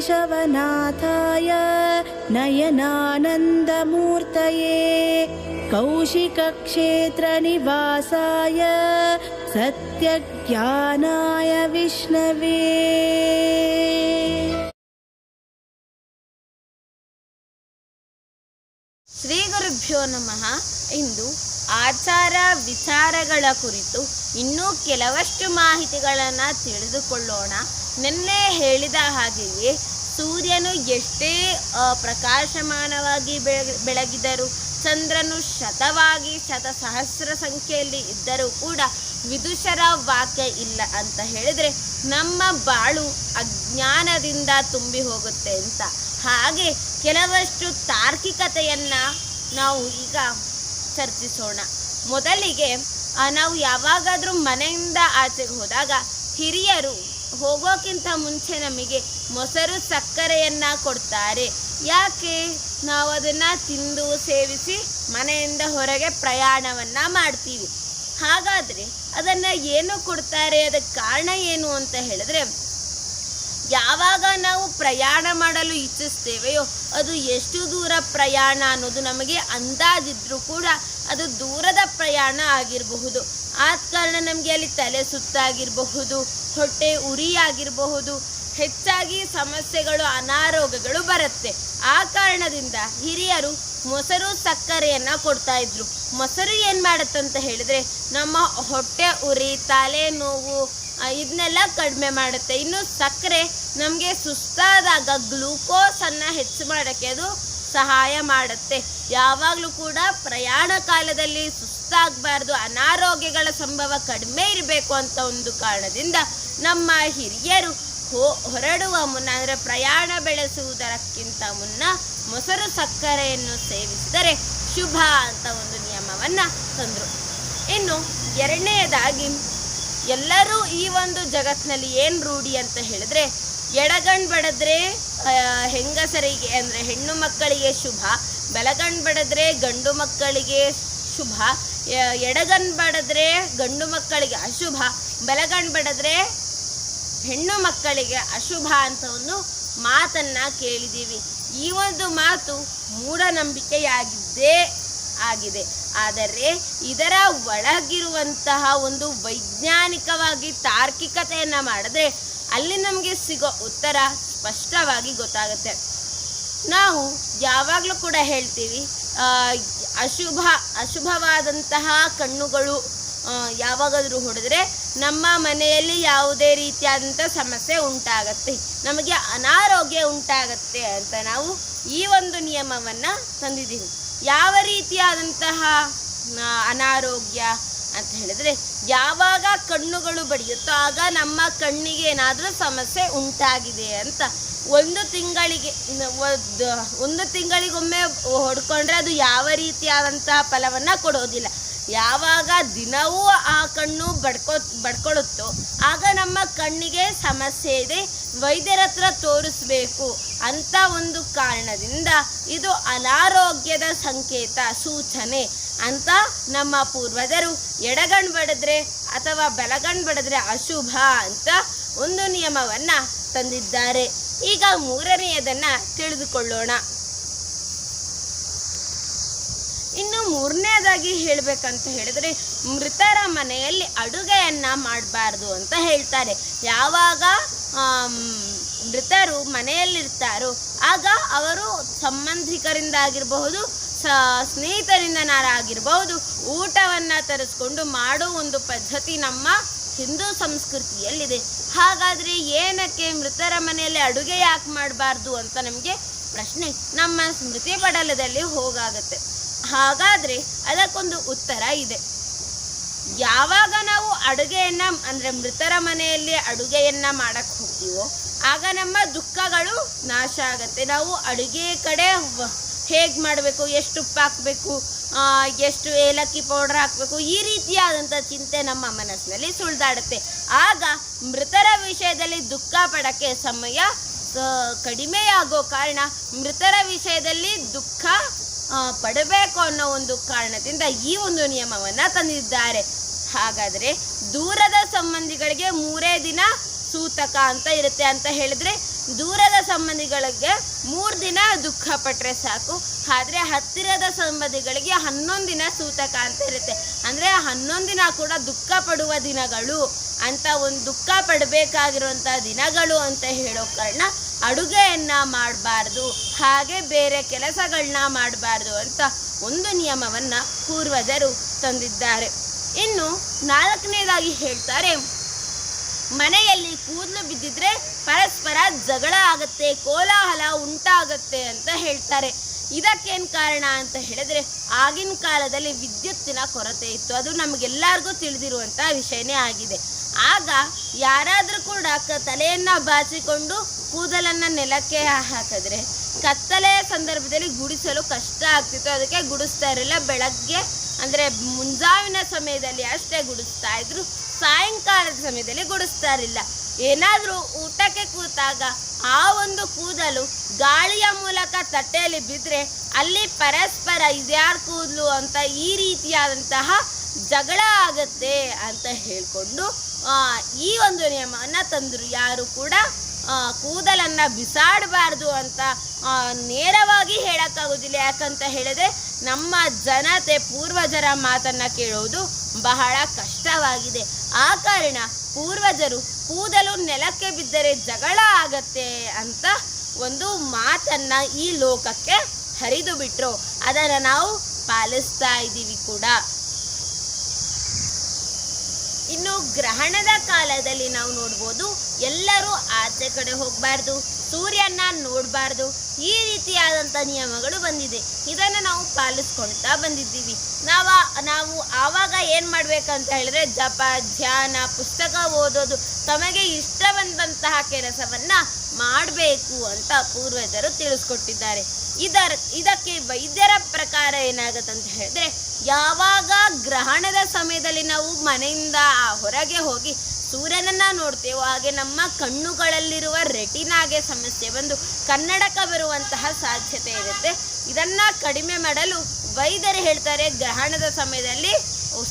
केशवनाथाय नयनानन्दमूर्तये कौशिकक्षेत्रनिवासाय सत्यज्ञानाय विष्णवे ಶ್ರೀ ಗುರುಭ್ಯೋ ನಮಃ ಇಂದು ಆಚಾರ ವಿಚಾರಗಳ ಕುರಿತು ಇನ್ನೂ ಕೆಲವಷ್ಟು ಮಾಹಿತಿಗಳನ್ನು ತಿಳಿದುಕೊಳ್ಳೋಣ ನಿನ್ನೆ ಹೇಳಿದ ಹಾಗೆಯೇ ಸೂರ್ಯನು ಎಷ್ಟೇ ಪ್ರಕಾಶಮಾನವಾಗಿ ಬೆಳಗಿದರೂ, ಚಂದ್ರನು ಶತವಾಗಿ ಶತ ಸಹಸ್ರ ಸಂಖ್ಯೆಯಲ್ಲಿ ಇದ್ದರೂ ಕೂಡ ವಿದುಷರ ವಾಕ್ಯ ಇಲ್ಲ ಅಂತ ಹೇಳಿದ್ರೆ ನಮ್ಮ ಬಾಳು ಅಜ್ಞಾನದಿಂದ ತುಂಬಿ ಹೋಗುತ್ತೆ ಅಂತ. ಹಾಗೆ ಕೆಲವಷ್ಟು ತಾರ್ಕಿಕತೆಯನ್ನ ನಾವು ಈಗ ಚರ್ಚಿಸೋಣ. ಮೊದಲಿಗೆ ನಾವು ಯಾವಾಗಾದರೂ ಮನೆಯಿಂದ ಆಚೆಗೆ ಹೋದಾಗ ಹಿರಿಯರು ಹೋಗೋಕ್ಕಿಂತ ಮುಂಚೆ ನಮಗೆ ಮೊಸರು ಸಕ್ಕರೆಯನ್ನ ಕೊಡ್ತಾರೆ. ಯಾಕೆ? ನಾವು ಅದನ್ನು ತಿಂದು ಸೇವಿಸಿ ಮನೆಯಿಂದ ಹೊರಗೆ ಪ್ರಯಾಣವನ್ನ ಮಾಡ್ತೀವಿ. ಹಾಗಾದ್ರೆ ಅದನ್ನ ಏನು ಕೊಡ್ತಾರೆ? ಅದಕ್ಕೆ ಕಾರಣ ಏನು ಅಂತ ಹೇಳಿದ್ರೆ, ಯಾವಾಗ ನಾವು ಪ್ರಯಾಣ ಮಾಡಲು ಇಚ್ಛಿಸ್ತೇವೆಯೋ, ಅದು ಎಷ್ಟು ದೂರ ಪ್ರಯಾಣ ಅನ್ನೋದು ನಮಗೆ ಅಂದಾಜಿದ್ರೂ ಕೂಡ ಅದು ದೂರದ ಪ್ರಯಾಣ ಆಗಿರಬಹುದು. ಆದ ಕಾರಣ ನಮಗೆ ಅಲ್ಲಿ ತಲೆ ಸುತ್ತಾಗಿರಬಹುದು. ಹೊಟ್ಟೆ ಉರಿ ಆಗಿರಬಹುದು ಹೆಚ್ಚಾಗಿ ಸಮಸ್ಯೆಗಳು, ಅನಾರೋಗ್ಯಗಳು ಬರುತ್ತೆ. ಆ ಕಾರಣದಿಂದ ಹಿರಿಯರು ಮೊಸರು ಸಕ್ಕರೆಯನ್ನ ಕೊಡ್ತಾ ಇದ್ರು. ಮೊಸರು ಏನ್ ಮಾಡುತ್ತಂತ ಹೇಳಿದ್ರೆ, ನಮ್ಮ ಹೊಟ್ಟೆ ಉರಿ ತಲೆ ನೋವು ಇದನ್ನೆಲ್ಲ ಕಡಿಮೆ ಮಾಡುತ್ತೆ. ಇನ್ನು ಸಕ್ಕರೆ ನಮಗೆ ಸುಸ್ತಾದಾಗ ಗ್ಲೂಕೋಸನ್ನು ಹೆಚ್ಚು ಮಾಡೋಕ್ಕೆ ಅದು ಸಹಾಯ ಮಾಡುತ್ತೆ. ಯಾವಾಗಲೂ ಕೂಡ ಪ್ರಯಾಣ ಕಾಲದಲ್ಲಿ ಸುಸ್ತಾಗಬಾರ್ದು, ಅನಾರೋಗ್ಯಗಳ ಸಂಭವ ಕಡಿಮೆ ಇರಬೇಕು ಅಂತ ಒಂದು ಕಾರಣದಿಂದ ನಮ್ಮ ಹಿರಿಯರು ಹೋ, ಹೊರಡುವ ಮುನ್ನ, ಅಂದರೆ ಪ್ರಯಾಣ ಬೆಳೆಸುವುದಕ್ಕಿಂತ ಮುನ್ನ ಮೊಸರು ಸಕ್ಕರೆಯನ್ನು ಸೇವಿಸಿದರೆ ಶುಭ ಅಂತ ಒಂದು ನಿಯಮವನ್ನು ತಂದರು. ಇನ್ನು ಎರಡನೆಯದಾಗಿ ಎಲ್ಲರೂ ಈ ಒಂದು ಜಗತ್ತಿನಲ್ಲಿ ಏನು ರೂಢಿ ಅಂತ ಹೇಳಿದ್ರೆ ಎಡಗಣ್ ಬಡದ್ರೆ ಹೆಂಗಸರಿಗೆ ಅಂದರೆ ಹೆಣ್ಣು ಮಕ್ಕಳಿಗೆ ಶುಭ, ಬಲಗಣ್ ಬಡದ್ರೆ ಗಂಡು ಮಕ್ಕಳಿಗೆ ಶುಭ ಎಡಗಣ್ ಬಡದ್ರೆ ಗಂಡು ಮಕ್ಕಳಿಗೆ ಅಶುಭ, ಬಲಗಣ್ ಬಡದ್ರೆ ಹೆಣ್ಣು ಮಕ್ಕಳಿಗೆ ಅಶುಭ ಅಂತ ಒಂದು ಮಾತನ್ನು ಕೇಳಿದ್ದೀವಿ ಈ ಒಂದು ಮಾತು ಮೂಢನಂಬಿಕೆಯಾಗಿದ್ದೇ ಆಗಿದೆ. ಆದರೆ ಇದರ ಒಳಗಿರುವಂತಹ ಒಂದು ವೈಜ್ಞಾನಿಕವಾಗಿ ತಾರ್ಕಿಕತೆಯನ್ನು ಮಾಡಿದ್ರೆ ಅಲ್ಲಿ ನಮಗೆ ಸಿಗೋ ಉತ್ತರ ಸ್ಪಷ್ಟವಾಗಿ ಗೊತ್ತಾಗುತ್ತೆ. ನಾವು ಯಾವಾಗಲೂ ಕೂಡ ಹೇಳ್ತೀವಿ ಅಶುಭ, ಅಶುಭವಾದಂತಹ ಕಣ್ಣುಗಳು ಯಾವಾಗಾದರೂ ಹೊಡೆದ್ರೆ ನಮ್ಮ ಮನೆಯಲ್ಲಿ ಯಾವುದೇ ರೀತಿಯಾದಂಥ ಸಮಸ್ಯೆ ಉಂಟಾಗತ್ತೆ. ನಮಗೆ ಅನಾರೋಗ್ಯ ಉಂಟಾಗತ್ತೆ ಅಂತ ನಾವು ಈ ಒಂದು ನಿಯಮವನ್ನು ತಂದಿದ್ದೀವಿ. ಯಾವ ರೀತಿಯಾದಂತಹ ಅನಾರೋಗ್ಯ ಅಂತ ಹೇಳಿದ್ರೆ ಯಾವಾಗ ಕಣ್ಣುಗಳು ಬಡಿಯುತ್ತೋ ಆಗ ನಮ್ಮ ಕಣ್ಣಿಗೆ ಏನಾದರೂ ಸಮಸ್ಯೆ ಉಂಟಾಗಿದೆ ಅಂತ ಒಂದು ತಿಂಗಳಿಗೆ ಒಂದು ತಿಂಗಳಿಗೊಮ್ಮೆ ಹೊಡ್ಕೊಂಡ್ರೆ ಅದು ಯಾವ ರೀತಿಯಾದಂತಹ ಫಲವನ್ನ ಕೊಡೋದಿಲ್ಲ. ಯಾವಾಗ ದಿನವೂ ಆ ಕಣ್ಣು ಬಡ್ಕೊ ಬಡ್ಕೊಳ್ಳುತ್ತೋ ಆಗ ನಮ್ಮ ಕಣ್ಣಿಗೆ ಸಮಸ್ಯೆ ಇದೆ, ವೈದ್ಯರ ಹತ್ರ ತೋರಿಸ್ಬೇಕು ಅಂತ ಒಂದು ಕಾರಣದಿಂದ ಇದು ಅನಾರೋಗ್ಯದ ಸಂಕೇತ, ಸೂಚನೆ ಅಂತ ನಮ್ಮ ಪೂರ್ವಜರು ಎಡಗಣ್ ಬಡಿದ್ರೆ ಅಥವಾ ಬಲಗಣ್ ಬಡಿದ್ರೆ ಅಶುಭ ಅಂತ ಒಂದು ನಿಯಮವನ್ನ ತಂದಿದ್ದಾರೆ. ಈಗ ಮೂರನೆಯದನ್ನು ತಿಳಿದುಕೊಳ್ಳೋಣ. ಇನ್ನು ಮೂರನೇದಾಗಿ ಹೇಳಬೇಕಂತ ಹೇಳಿದ್ರೆ ಮೃತರ ಮನೆಯಲ್ಲಿ ಅಡುಗೆಯನ್ನ ಮಾಡಬಾರ್ದು ಅಂತ ಹೇಳ್ತಾರೆ. ಯಾವಾಗ ಮೃತರು ಮನೆಯಲ್ಲಿರ್ತಾರೋ, ಆಗ ಅವರು ಸಂಬಂಧಿಕರಿಂದ ಆಗಿರಬಹುದು ಸ್ನೇಹಿತರಿಂದನಾರಾಗಿರಬಹುದು, ಊಟವನ್ನು ತರಿಸ್ಕೊಂಡು ಮಾಡೋ ಒಂದು ಪದ್ಧತಿ ನಮ್ಮ ಹಿಂದೂ ಸಂಸ್ಕೃತಿಯಲ್ಲಿದೆ. ಹಾಗಾದರೆ ಏನಕ್ಕೆ ಮೃತರ ಮನೆಯಲ್ಲಿ ಅಡುಗೆ ಯಾಕೆ ಮಾಡಬಾರ್ದು ಅಂತ ನಮಗೆ ಪ್ರಶ್ನೆ ನಮ್ಮ ಸ್ಮೃತಿ ಪಟಲದಲ್ಲಿ ಹೋಗಾಗತ್ತೆ. ಹಾಗಾದ್ರೆ ಅದಕ್ಕೊಂದು ಉತ್ತರ ಇದೆ. ಯಾವಾಗ ನಾವು ಅಡುಗೆಯನ್ನ ಅಂದ್ರೆ ಮೃತರ ಮನೆಯಲ್ಲಿ ಅಡುಗೆಯನ್ನ ಮಾಡಕ್ ಹೋಗ್ತೀವೋ, ಆಗ ನಮ್ಮ ದುಃಖಗಳು ನಾಶ ಆಗತ್ತೆ. ನಾವು ಅಡುಗೆ ಕಡೆ ಹೇಗೆ ಮಾಡಬೇಕು, ಎಷ್ಟು ಉಪ್ಪು ಹಾಕಬೇಕು ಎಷ್ಟು ಏಲಕ್ಕಿ ಪೌಡರ್ ಹಾಕಬೇಕು, ಈ ರೀತಿಯಾದಂಥ ಚಿಂತೆ ನಮ್ಮ ಮನಸ್ಸಿನಲ್ಲಿ ಸುಳಿದಾಡುತ್ತೆ. ಆಗ ಮೃತರ ವಿಷಯದಲ್ಲಿ ದುಃಖ ಪಡಕ್ಕೆ ಸಮಯ ಸ- ಕಡಿಮೆಯಾಗೋ ಕಾರಣ ಮೃತರ ವಿಷಯದಲ್ಲಿ ದುಃಖ ಪಡಬೇಕು ಅನ್ನೋ ಒಂದು ಕಾರಣದಿಂದ ಈ ಒಂದು ನಿಯಮವನ್ನ ತಂದಿದ್ದಾರೆ. ಹಾಗಾದ್ರೆ ದೂರದ ಸಂಬಂಧಿಗಳಿಗೆ ಮೂರೇ ದಿನ ಸೂತಕ ಅಂತ ಇರುತ್ತೆ ಅಂತ ಹೇಳಿದ್ರೆ ದೂರದ ಸಂಬಂಧಿಗಳಿಗೆ ಮೂರು ದಿನ ದುಃಖ ಪಟ್ಟರೆ ಸಾಕು. ಆದರೆ ಹತ್ತಿರದ ಸಂಬಂಧಿಗಳಿಗೆ ಹನ್ನೊಂದು ದಿನ ಸೂತಕ ಅಂತ ಇರುತ್ತೆ. ಅಂದರೆ ಹನ್ನೊಂದು ದಿನ ಕೂಡ ದುಃಖ ಪಡುವ ದಿನಗಳು ಅಂತ ಒಂದು ದುಃಖ ಪಡಬೇಕಾಗಿರುವಂಥ ದಿನಗಳು ಅಂತ ಹೇಳೋ ಕಾರಣ ಅಡುಗೆಯನ್ನ ಮಾಡಬಾರ್ದು, ಹಾಗೆ ಬೇರೆ ಕೆಲಸಗಳನ್ನ ಮಾಡಬಾರ್ದು ಅಂತ ಒಂದು ನಿಯಮವನ್ನ ಪೂರ್ವಜರು ತಂದಿದ್ದಾರೆ. ಇನ್ನು ನಾಲ್ಕನೇದಾಗಿ ಹೇಳ್ತಾರೆ ಮನೆಯಲ್ಲಿ ಕೂದಲು ಬಿದ್ದಿದ್ರೆ ಪರಸ್ಪರ ಜಗಳ ಆಗತ್ತೆ, ಕೋಲಾಹಲ ಉಂಟಾಗತ್ತೆ ಅಂತ ಹೇಳ್ತಾರೆ. ಇದಕ್ಕೇನು ಕಾರಣ ಅಂತ ಹೇಳಿದ್ರೆ ಆಗಿನ ಕಾಲದಲ್ಲಿ ವಿದ್ಯುತ್ತಿನ ಕೊರತೆ ಇತ್ತು. ಅದು ನಮಗೆಲ್ಲರಿಗೂ ತಿಳಿದಿರುವಂಥ ವಿಷಯನೇ ಆಗಿದೆ. ಆಗ ಯಾರಾದರೂ ಕೂಡ ಕ ತಲೆಯನ್ನ ಬಾಚಿಕೊಂಡು ಕೂದಲನ್ನು ನೆಲಕ್ಕೆ ಹಾಕಿದ್ರೆ ಕತ್ತಲೆಯ ಸಂದರ್ಭದಲ್ಲಿ ಗುಡಿಸಲು ಕಷ್ಟ ಆಗ್ತಿತ್ತು. ಅದಕ್ಕೆ ಗುಡಿಸ್ತಾ ಇರಲಿಲ್ಲ. ಬೆಳಗ್ಗೆ ಅಂದರೆ ಮುಂಜಾವಿನ ಸಮಯದಲ್ಲಿ ಅಷ್ಟೇ ಗುಡಿಸ್ತಾ ಇದ್ರು. ಸಾಯಂಕಾಲದ ಸಮಯದಲ್ಲಿ ಗುಡಿಸ್ತಾರಿಲ್ಲ. ಏನಾದರೂ ಊಟಕ್ಕೆ ಕೂತಾಗ ಆ ಒಂದು ಕೂದಲು ಗಾಳಿಯ ಮೂಲಕ ತಟ್ಟೆಯಲ್ಲಿ ಬಿದ್ದರೆ ಅಲ್ಲಿ ಪರಸ್ಪರ ಇದ್ಯಾರ ಕೂದಲು ಅಂತ ಈ ರೀತಿಯಾದಂತಹ ಜಗಳ ಆಗತ್ತೆ ಅಂತ ಹೇಳಿಕೊಂಡು ಈ ಒಂದು ನಿಯಮವನ್ನು ತಂದರು. ಯಾರು ಕೂಡ ಕೂದಲನ್ನು ಬಿಸಾಡಬಾರ್ದು ಅಂತ ನೇರವಾಗಿ ಹೇಳೋಕ್ಕಾಗೋದಿಲ್ಲ. ಯಾಕಂತ ಹೇಳಿದ್ರೆ ನಮ್ಮ ಜನತೆ ಪೂರ್ವಜರ ಮಾತನ್ನು ಕೇಳುವುದು ಬಹಳ ಕಷ್ಟವಾಗಿದೆ. ಆ ಕಾರಣ ಪೂರ್ವಜರು ಕೂದಲು ನೆಲಕ್ಕೆ ಬಿದ್ದರೆ ಜಗಳ ಆಗತ್ತೆ ಅಂತ ಒಂದು ಮಾತನ್ನ ಈ ಲೋಕಕ್ಕೆ ಹರಿದು ಬಿಟ್ರು. ಅದನ್ನು ನಾವು ಪಾಲಿಸ್ತಾ ಇದ್ದೀವಿ ಕೂಡ. ಇನ್ನು ಗ್ರಹಣದ ಕಾಲದಲ್ಲಿ ನಾವು ನೋಡ್ಬೋದು ಎಲ್ಲರೂ ಆಚೆ ಕಡೆ ಹೋಗಬಾರ್ದು. ಸೂರ್ಯನ ನೋಡಬಾರ್ದು. ಈ ರೀತಿಯಾದಂಥ ನಿಯಮಗಳು ಬಂದಿದೆ. ಇದನ್ನು ನಾವು ಪಾಲಿಸ್ಕೊಳ್ತಾ ಬಂದಿದ್ದೀವಿ. ನಾವು ನಾವು ಆವಾಗ ಏನು ಮಾಡಬೇಕಂತ ಹೇಳಿದ್ರೆ ಜಪ, ಧ್ಯಾನ, ಪುಸ್ತಕ ಓದೋದು, ತಮಗೆ ಇಷ್ಟ ಬಂದಂತಹ ಕೆಲಸವನ್ನು ಮಾಡಬೇಕು ಅಂತ ಪೂರ್ವಜರು ತಿಳಿಸ್ಕೊಟ್ಟಿದ್ದಾರೆ. ಇದರ, ಇದಕ್ಕೆ ವೈದ್ಯರ ಪ್ರಕಾರ ಏನಾಗುತ್ತೆ ಅಂತ ಹೇಳಿದ್ರೆ, ಯಾವಾಗ ಗ್ರಹಣದ ಸಮಯದಲ್ಲಿ ನಾವು ಮನೆಯಿಂದ ಹೊರಗೆ ಹೋಗಿ ಸೂರ್ಯನನ್ನ ನೋಡ್ತೇವೋ. ಹಾಗೆ ನಮ್ಮ ಕಣ್ಣುಗಳಲ್ಲಿರುವ ರೆಟಿನಾಗೆ ಸಮಸ್ಯೆ ಬಂದು ಕನ್ನಡಕ ಬರುವಂತಹ ಸಾಧ್ಯತೆ ಇರುತ್ತೆ. ಇದನ್ನ ಕಡಿಮೆ ಮಾಡಲು ವೈದ್ಯರು ಹೇಳ್ತಾರೆ, ಗ್ರಹಣದ ಸಮಯದಲ್ಲಿ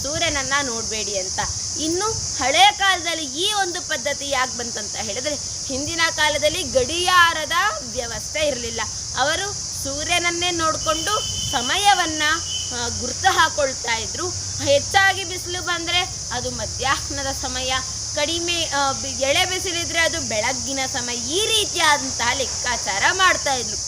ಸೂರ್ಯನನ್ನ ನೋಡಬೇಡಿ ಅಂತ. ಇನ್ನು ಹಳೆಯ ಕಾಲದಲ್ಲಿ ಈ ಒಂದು ಪದ್ಧತಿ ಯಾಕೆ ಬಂತಂತ ಹೇಳಿದ್ರೆ, ಹಿಂದಿನ ಕಾಲದಲ್ಲಿ ಗಡಿಯಾರದ ವ್ಯವಸ್ಥೆ ಇರಲಿಲ್ಲ. ಅವರು ಸೂರ್ಯನನ್ನೇ ನೋಡಿಕೊಂಡು ಸಮಯವನ್ನ ಗುರುತು ಹಾಕೊಳ್ತಾ ಇದ್ರು. ಹೆಚ್ಚಾಗಿ ಬಿಸಿಲು ಬಂದರೆ ಅದು ಮಧ್ಯಾಹ್ನದ ಸಮಯ ಕಡಿಮೆ ಎಳೆ ಬಿಸಿಲಿದ್ರೆ ಅದು ಬೆಳಗ್ಗಿನ ಸಮಯ ಈ ರೀತಿಯಾದಂತಹ ಲೆಕ್ಕಾಚಾರ ಮಾಡ್ತಾ ಇದ್ರು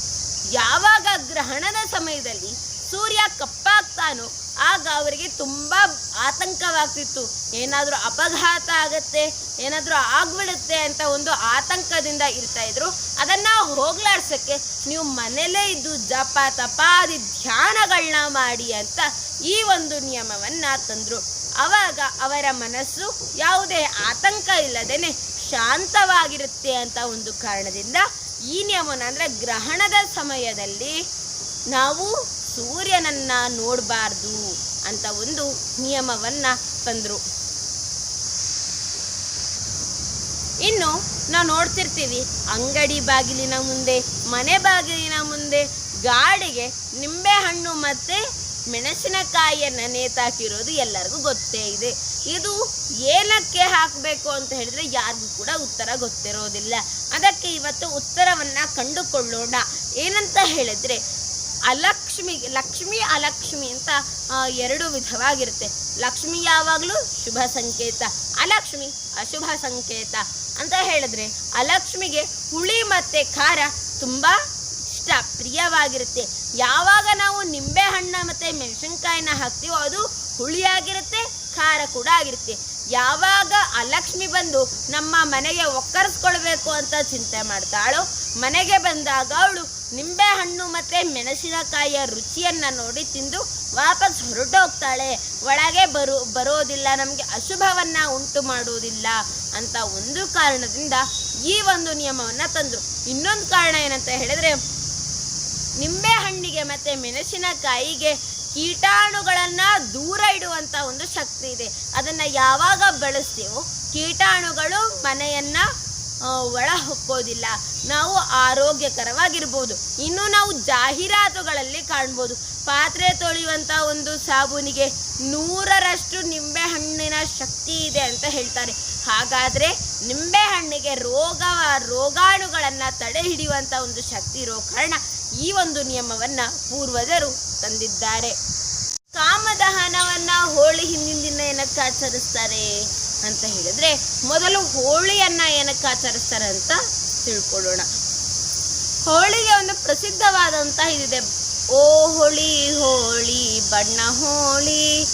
ಯಾವಾಗ ಗ್ರಹಣದ ಸಮಯದಲ್ಲಿ ಸೂರ್ಯ ಕಪ್ಪಾಗ್ತಾನೋ ಆಗ ಅವರಿಗೆ ತುಂಬಾ ಆತಂಕವಾಗ್ತಿತ್ತು. ಏನಾದರೂ ಅಪಘಾತ ಆಗತ್ತೆ, ಏನಾದರೂ ಆಗ್ಬಿಡುತ್ತೆ ಅಂತ ಒಂದು ಆತಂಕದಿಂದ ಇರ್ತಾ ಇದ್ರು. ಅದನ್ನ ಹೋಗ್ಲಾಡ್ಸಕ್ಕೆ ನೀವು ಮನೆಯಲ್ಲೇ ಇದ್ದು ಜಪ ತಪಾದಿ ಧ್ಯಾನಗಳನ್ನ ಮಾಡಿ ಅಂತ ಈ ಒಂದು ನಿಯಮವನ್ನ ತಂದ್ರು. ಅವಾಗ ಅವರ ಮನಸ್ಸು ಯಾವುದೇ ಆತಂಕ ಇಲ್ಲದೇನೆ ಶಾಂತವಾಗಿರುತ್ತೆ ಅಂತ ಒಂದು ಕಾರಣದಿಂದ ಈ ನಿಯಮನ ಅಂದರೆ ಗ್ರಹಣದ ಸಮಯದಲ್ಲಿ ನಾವು ಸೂರ್ಯನನ್ನ ನೋಡಬಾರ್ದು ಅಂತ ಒಂದು ನಿಯಮವನ್ನ ತಂದ್ರು. ಇನ್ನು ನಾವು ನೋಡ್ತಿರ್ತೀವಿ ಅಂಗಡಿ ಬಾಗಿಲಿನ ಮುಂದೆ, ಮನೆ ಬಾಗಿಲಿನ ಮುಂದೆ, ಗಾಡಿಗೆ ನಿಂಬೆ ಹಣ್ಣು ಮತ್ತೆ ಮೆಣಸಿನಕಾಯಿಯನ್ನ ನೇತಾಕಿರೋದು ಎಲ್ಲರಿಗೂ ಗೊತ್ತೇ ಇದೆ. ಇದು ಏನಕ್ಕೆ ಹಾಕಬೇಕು ಅಂತ ಹೇಳಿದ್ರೆ ಯಾರಿಗೂ ಕೂಡ ಉತ್ತರ ಗೊತ್ತಿರೋದಿಲ್ಲ. ಅದಕ್ಕೆ ಇವತ್ತು ಉತ್ತರವನ್ನ ಕಂಡುಕೊಳ್ಳೋಣ. ಏನಂತ ಹೇಳಿದ್ರೆ ಅಲಕ್ಷ್ಮಿ, ಲಕ್ಷ್ಮಿ ಅಲಕ್ಷ್ಮಿ ಅಂತ ಎರಡು ವಿಧವಾಗಿರುತ್ತೆ. ಲಕ್ಷ್ಮಿ ಯಾವಾಗಲೂ ಶುಭ ಸಂಕೇತ, ಅಲಕ್ಷ್ಮಿ ಅಶುಭ ಸಂಕೇತ ಅಂತ ಹೇಳಿದ್ರೆ ಅಲಕ್ಷ್ಮಿಗೆ ಹುಳಿ ಮತ್ತೆ ಖಾರ ತುಂಬಾ ಇಷ್ಟ ಪ್ರಿಯವಾಗಿರುತ್ತೆ. ಯಾವಾಗ ನಾವು ನಿಂಬೆ ಹಣ್ಣ ಮತ್ತೆ ಮೆಣಸಿನ್ಕಾಯಿನ ಹಾಕ್ತೀವೋ ಅದು ಹುಳಿಯಾಗಿರುತ್ತೆ, ಖಾರ ಕೂಡ ಆಗಿರುತ್ತೆ. ಯಾವಾಗ ಅಲಕ್ಷ್ಮಿ ಬಂದು ನಮ್ಮ ಮನೆಗೆ ಒಕ್ಕರಿಸ್ಕೊಳ್ಬೇಕು ಅಂತ ಚಿಂತೆ ಮಾಡ್ತಾಳೋ, ಮನೆಗೆ ಬಂದಾಗ ಅವಳು ನಿಂಬೆ ಹಣ್ಣು ಮತ್ತೆ ಮೆಣಸಿನಕಾಯಿಯ ರುಚಿಯನ್ನು ನೋಡಿ ತಿಂದು ವಾಪಸ್ ಹೊರಟೋಗ್ತಾಳೆ ಒಳಗೆ ಬರು, ಬರೋದಿಲ್ಲ, ನಮಗೆ ಅಶುಭವನ್ನು ಉಂಟು ಮಾಡುವುದಿಲ್ಲ ಅಂತ ಒಂದು ಕಾರಣದಿಂದ ಈ ಒಂದು ನಿಯಮವನ್ನ ತಂದ್ರು. ಇನ್ನೊಂದು ಕಾರಣ ಏನಂತ ಹೇಳಿದ್ರೆ ನಿಂಬೆ ಹಣ್ಣಿಗೆ ಮತ್ತೆ ಮೆಣಸಿನಕಾಯಿಗೆ ಕೀಟಾಣುಗಳನ್ನ ದೂರ ಇಡುವಂತ ಒಂದು ಶಕ್ತಿ ಇದೆ. ಅದನ್ನ ಯಾವಾಗ ಬಳಸ್ತೀವೋ ಕೀಟಾಣುಗಳು ಮನೆಯನ್ನ ಒಳ ಹೊಕ್ಕೋದಿಲ್ಲ. ನಾವು ಆರೋಗ್ಯಕರವಾಗಿರ್ಬೋದು. ಇನ್ನು ನಾವು ಜಾಹೀರಾತುಗಳಲ್ಲಿ ಕಾಣ್ಬೋದು. ಪಾತ್ರೆ ತೊಳೆಯುವಂಥ ಒಂದು ಸಾಬೂನಿಗೆ ನೂರರಷ್ಟು ನಿಂಬೆ ಹಣ್ಣಿನ ಶಕ್ತಿ ಇದೆ ಅಂತ ಹೇಳ್ತಾರೆ. ಹಾಗಾದ್ರೆ ನಿಂಬೆ ಹಣ್ಣಿಗೆ ರೋಗ ರೋಗಾಣುಗಳನ್ನ ತಡೆ ಹಿಡಿಯುವಂತ ಒಂದು ಶಕ್ತಿ ಇರೋ ಕಾರಣ ಈ ಒಂದು ನಿಯಮವನ್ನ ಪೂರ್ವಜರು ತಂದಿದ್ದಾರೆ. ಕಾಮದಹನವನ್ನ ಹೋಳಿ ಹಿಂದಿನ ದಿನ ಏನಕ್ಕೆ ಆಚರಿಸ್ತಾರೆ ಅಂತ ಹೇಳಿದ್ರೆ, ಮೊದಲು ಹೋಳಿಯನ್ನ ಏನಕ್ಕೆ ಆಚರಿಸ್ತಾರೆ ಅಂತ ತಿಳ್ಕೊಳ್ಳೋಣ. ಹೋಳಿಗೆ ಒಂದು ಪ್ರಸಿದ್ಧವಾದಂತಹ ಇದಿದೆ. ಓ ಹೋಳಿ ಹೋಳಿ, ಬಣ್ಣ ಹೋಳಿ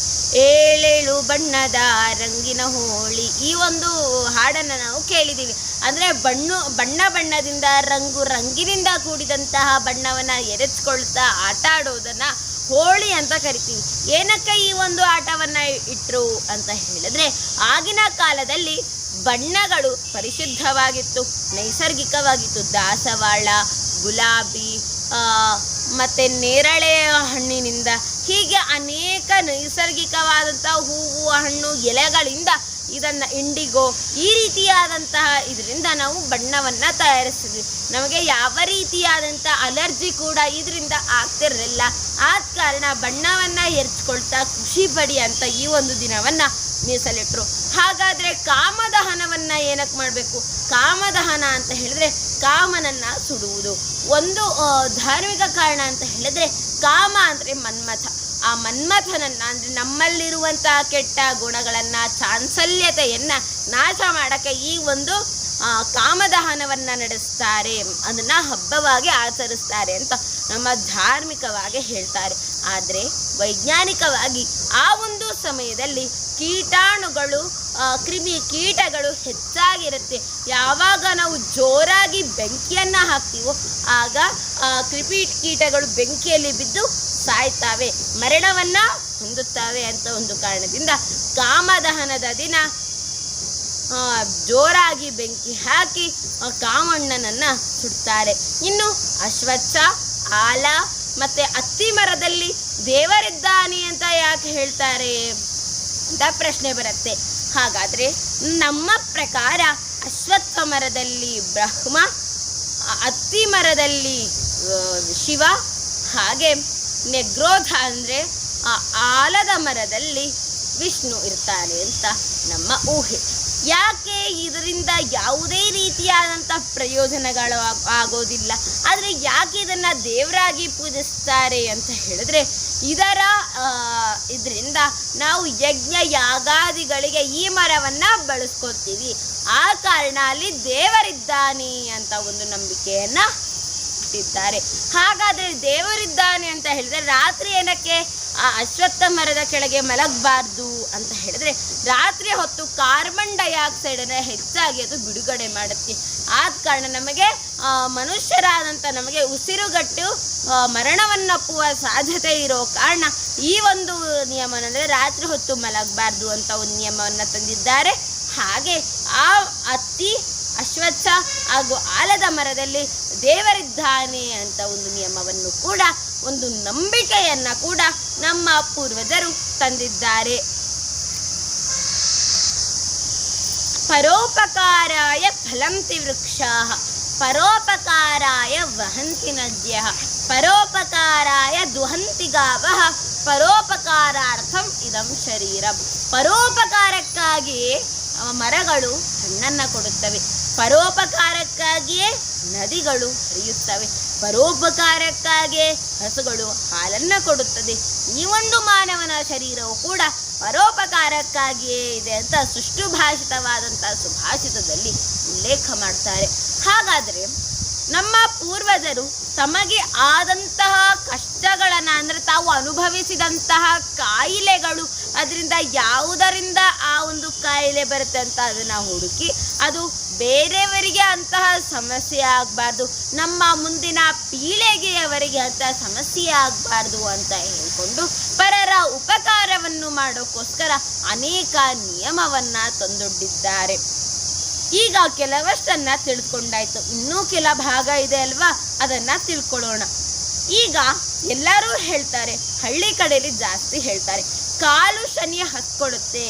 ಬಣ್ಣದ ರಂಗಿನ ಹೋಳಿ. ಈ ಒಂದು ಹಾಡನ್ನು ನಾವು ಕೇಳಿದ್ದೀವಿ ಅಂದರೆ ಬಣ್ಣ ಬಣ್ಣ ಬಣ್ಣದಿಂದ ರಂಗು ರಂಗಿನಿಂದ ಕೂಡಿದಂತಹ ಬಣ್ಣವನ್ನು ಎರೆಚ್ಕೊಳ್ತಾ ಆಟ ಆಡೋದನ್ನು ಹೋಳಿ ಅಂತ ಕರಿತೀವಿ. ಏನಕ್ಕೆ ಈ ಒಂದು ಆಟವನ್ನು ಇಟ್ಟರು ಅಂತ ಹೇಳಿದ್ರೆ, ಆಗಿನ ಕಾಲದಲ್ಲಿ ಬಣ್ಣಗಳು ಪರಿಶುದ್ಧವಾಗಿತ್ತು, ನೈಸರ್ಗಿಕವಾಗಿತ್ತು. ದಾಸವಾಳ, ಗುಲಾಬಿ ಮತ್ತೆ ನೇರಳೆ ಹಣ್ಣಿನಿಂದ ಹೀಗೆ ಅನೇಕ ನೈಸರ್ಗಿಕವಾದಂಥ ಹೂವು ಹಣ್ಣು ಎಲೆಗಳಿಂದ ಇದನ್ನ ಇಂಡಿಗೋ ಈ ರೀತಿಯಾದಂತಹ ಇದರಿಂದ ನಾವು ಬಣ್ಣವನ್ನ ತಯಾರಿಸ್ತಿದ್ವಿ ನಮಗೆ ಯಾವ ರೀತಿಯಾದಂಥ ಅಲರ್ಜಿ ಕೂಡ ಇದರಿಂದ ಆಗ್ತಿರಲಿಲ್ಲ. ಆದ ಕಾರಣ ಬಣ್ಣವನ್ನ ಎರ್ಚ್ಕೊಳ್ತಾ ಖುಷಿ ಪಡಿ ಅಂತ ಈ ಒಂದು ದಿನವನ್ನ ಮೀಸಲಿಟ್ರು. ಹಾಗಾದ್ರೆ ಕಾಮದಹನವನ್ನ ಏನಕ್ಕೆ ಮಾಡಬೇಕು? ಕಾಮದಹನ ಅಂತ ಹೇಳಿದ್ರೆ ಕಾಮನನ್ನ ಸುಡುವುದು. ಒಂದು ಧಾರ್ಮಿಕ ಕಾರಣ ಅಂತ ಹೇಳಿದ್ರೆ ಕಾಮ ಅಂದ್ರೆ ಮನ್ಮಥ. ಆ ಮನ್ಮಥನನ್ನ, ಅಂದ್ರೆ ನಮ್ಮಲ್ಲಿರುವಂತಹ ಕೆಟ್ಟ ಗುಣಗಳನ್ನ, ಚಾಂಚಲ್ಯತೆಯನ್ನು ನಾಶ ಮಾಡಕ್ಕೆ ಈ ಒಂದು ಕಾಮದಹನವನ್ನು ನಡೆಸ್ತಾರೆ. ಅದನ್ನ ಹಬ್ಬವಾಗಿ ಆಚರಿಸ್ತಾರೆ ಅಂತ ನಮ್ಮ ಧಾರ್ಮಿಕವಾಗಿ ಹೇಳ್ತಾರೆ. ಆದರೆ ವೈಜ್ಞಾನಿಕವಾಗಿ ಆ ಒಂದು ಸಮಯದಲ್ಲಿ ಕೀಟಾಣುಗಳು ಕ್ರಿಮಿ ಕೀಟಗಳು ಹೆಚ್ಚಾಗಿರುತ್ತೆ. ಯಾವಾಗ ನಾವು ಜೋರಾಗಿ ಬೆಂಕಿಯನ್ನ ಹಾಕ್ತೀವೋ, ಆಗ ಕ್ರಿಪಿ ಕೀಟಗಳು ಬೆಂಕಿಯಲ್ಲಿ ಬಿದ್ದು ಸಾಯ್ತಾವೆ, ಮರಣವನ್ನ ಹೊಂದುತ್ತವೆ ಅಂತ ಒಂದು ಕಾರಣದಿಂದ ಕಾಮದಹನದ ದಿನ ಜೋರಾಗಿ ಬೆಂಕಿ ಹಾಕಿ ಕಾಮಣ್ಣನನ್ನ ಸುಡ್ತಾರೆ. ಇನ್ನು ಅಶ್ವತ್ಥ, ಆಲ ಮತ್ತೆ ಅತ್ತಿ ಮರದಲ್ಲಿ ದೇವರಿದ್ದಾನೆ ಅಂತ ಯಾಕೆ ಹೇಳ್ತಾರೆ ಅಂತ ಪ್ರಶ್ನೆ ಬರುತ್ತೆ. ಹಾಗಾದ್ರೆ ನಮ್ಮ ಪ್ರಕಾರ ಅಶ್ವತ್ಥ ಮರದಲ್ಲಿ ಬ್ರಹ್ಮ ಅತ್ತಿ ಮರದಲ್ಲಿ ಶಿವ ಹಾಗೆ ನೆಗ್ರೋಧ ಅಂದರೆ ಆ ಆಲದ ಮರದಲ್ಲಿ ವಿಷ್ಣು ಇರ್ತಾನೆ ಅಂತ ನಮ್ಮ ಊಹೆ. ಯಾಕೆ ಇದರಿಂದ ಯಾವುದೇ ರೀತಿಯಾದಂಥ ಪ್ರಯೋಜನಗಳು ಆಗೋದಿಲ್ಲ? ಆದರೆ ಯಾಕೆ ಇದನ್ನು ದೇವರಾಗಿ ಪೂಜಿಸ್ತಾರೆ ಅಂತ ಹೇಳಿದ್ರೆ, ಇದರ ಇದರಿಂದ ನಾವು ಯಜ್ಞ ಯಾಗಾದಿಗಳಿಗೆ ಈ ಮರವನ್ನು ಬಳಸ್ಕೊತೀವಿ ಆ ಕಾರಣ ಅಲ್ಲಿ ದೇವರಿದ್ದಾನೆ ಅಂತ ಒಂದು ನಂಬಿಕೆಯನ್ನ ಇಟ್ಟಿದ್ದಾರೆ ಹಾಗಾದ್ರೆ ದೇವರಿದ್ದಾನೆ ಅಂತ ಹೇಳಿದ್ರೆ ರಾತ್ರಿ ಏನಕ್ಕೆ? ಆ ಅಶ್ವತ್ಥ ಮರದ ಕೆಳಗೆ ಮಲಗಬಾರ್ದು ಅಂತ ಹೇಳಿದ್ರೆ ರಾತ್ರಿ ಹೊತ್ತು ಕಾರ್ಬನ್ ಡೈಆಕ್ಸೈಡ್ ಅನ್ನ ಹೆಚ್ಚಾಗಿ ಅದು ಬಿಡುಗಡೆ ಮಾಡುತ್ತೆ. ಆದ ಕಾರಣ ನಮಗೆ ಆ, ಮನುಷ್ಯರಾದಂಥ ನಮಗೆ ಉಸಿರುಗಟ್ಟು ಮರಣವನ್ನಪ್ಪುವ ಸಾಧ್ಯತೆ ಇರೋ ಕಾರಣ ಈ ಒಂದು ನಿಯಮ ಅಂದರೆ ರಾತ್ರಿ ಹೊತ್ತು ಮಲಗಬಾರ್ದು ಅಂತ ಒಂದು ನಿಯಮವನ್ನು ತಂದಿದ್ದಾರೆ. ಹಾಗೆ ಆ ಅತ್ತಿ ಅಶ್ವತ್ಥ ಹಾಗೂ ಆಲದ ಮರದಲ್ಲಿ ದೇವರಿದ್ದಾನೆ ಅಂತ ಒಂದು ನಿಯಮವನ್ನು ಕೂಡ, ಒಂದು ನಂಬಿಕೆಯನ್ನು ಕೂಡ ನಮ್ಮ ಪೂರ್ವಜರು ತಂದಿದ್ದಾರೆ. ಪರೋಪಕಾರಾಯ ಫಲಂತಿ ವೃಕ್ಷ ಪರೋಪಕಾರಾಯ ವಹಂತಿ ನದ್ಯ ಪರೋಪಕಾರಾಯ ದುಹಂತಿ ಗಾವಹ, ಪರೋಪಕಾರಾರ್ಥಂ ಇದಂ ಶರೀರಂ. ಪರೋಪಕಾರಕ್ಕಾಗಿ ಮರಗಳು ಹಣ್ಣನ್ನು ಕೊಡುತ್ತವೆ. ಪರೋಪಕಾರಕ್ಕಾಗಿಯೇ ನದಿಗಳು ಹರಿಯುತ್ತವೆ. ಪರೋಪಕಾರಕ್ಕಾಗಿಯೇ ಹಸುಗಳು ಹಾಲನ್ನು ಕೊಡುತ್ತದೆ. ಈ ಒಂದು ಮಾನವನ ಶರೀರವು ಕೂಡ ಪರೋಪಕಾರಕ್ಕಾಗಿಯೇ ಇದೆ ಅಂತ ಸುಷ್ಟುಭಾಷಿತವಾದಂತಹ ಸುಭಾಷಿತದಲ್ಲಿ ಉಲ್ಲೇಖ ಮಾಡ್ತಾರೆ. ಹಾಗಾದರೆ ನಮ್ಮ ಪೂರ್ವಜರು ತಮಗೆ ಆದಂತಹ ಕಷ್ಟಗಳನ್ನು ಅಂದರೆ ತಾವು ಅನುಭವಿಸಿದಂತಹ ಕಾಯಿಲೆಗಳು ಅದರಿಂದ ಯಾವುದರಿಂದ ಆ ಒಂದು ಕಾಯಿಲೆ ಬರುತ್ತೆ ಅಂತ ಅದನ್ನು ಹುಡುಕಿ ಅದು ಬೇರೆಯವರಿಗೆ ಅಂತಹ ಸಮಸ್ಯೆ ಆಗಬಾರ್ದು, ನಮ್ಮ ಮುಂದಿನ ಪೀಳಿಗೆಯವರಿಗೆ ಅಂತಹ ಸಮಸ್ಯೆ ಆಗಬಾರ್ದು ಅಂತ ಹೇಳಿಕೊಂಡು ಪರರ ಉಪಕಾರವನ್ನು ಮಾಡೋಕ್ಕೋಸ್ಕರ ಅನೇಕ ನಿಯಮವನ್ನ ತಂದೊಡ್ಡಿದ್ದಾರೆ. ಈಗ ಕೆಲವಷ್ಟನ್ನ ತಿಳ್ಕೊಂಡಾಯ್ತು. ಇನ್ನೂ ಕೆಲ ಭಾಗ ಇದೆ ಅಲ್ವಾ? ಅದನ್ನ ತಿಳ್ಕೊಳ್ಳೋಣ. ಈಗ ಎಲ್ಲರೂ ಹೇಳ್ತಾರೆ, ಹಳ್ಳಿ ಕಡೆಯಲ್ಲಿ ಜಾಸ್ತಿ ಹೇಳ್ತಾರೆ. ಕಾಲು ಶನಿ ಹತ್ಕೊಡುತ್ತೆ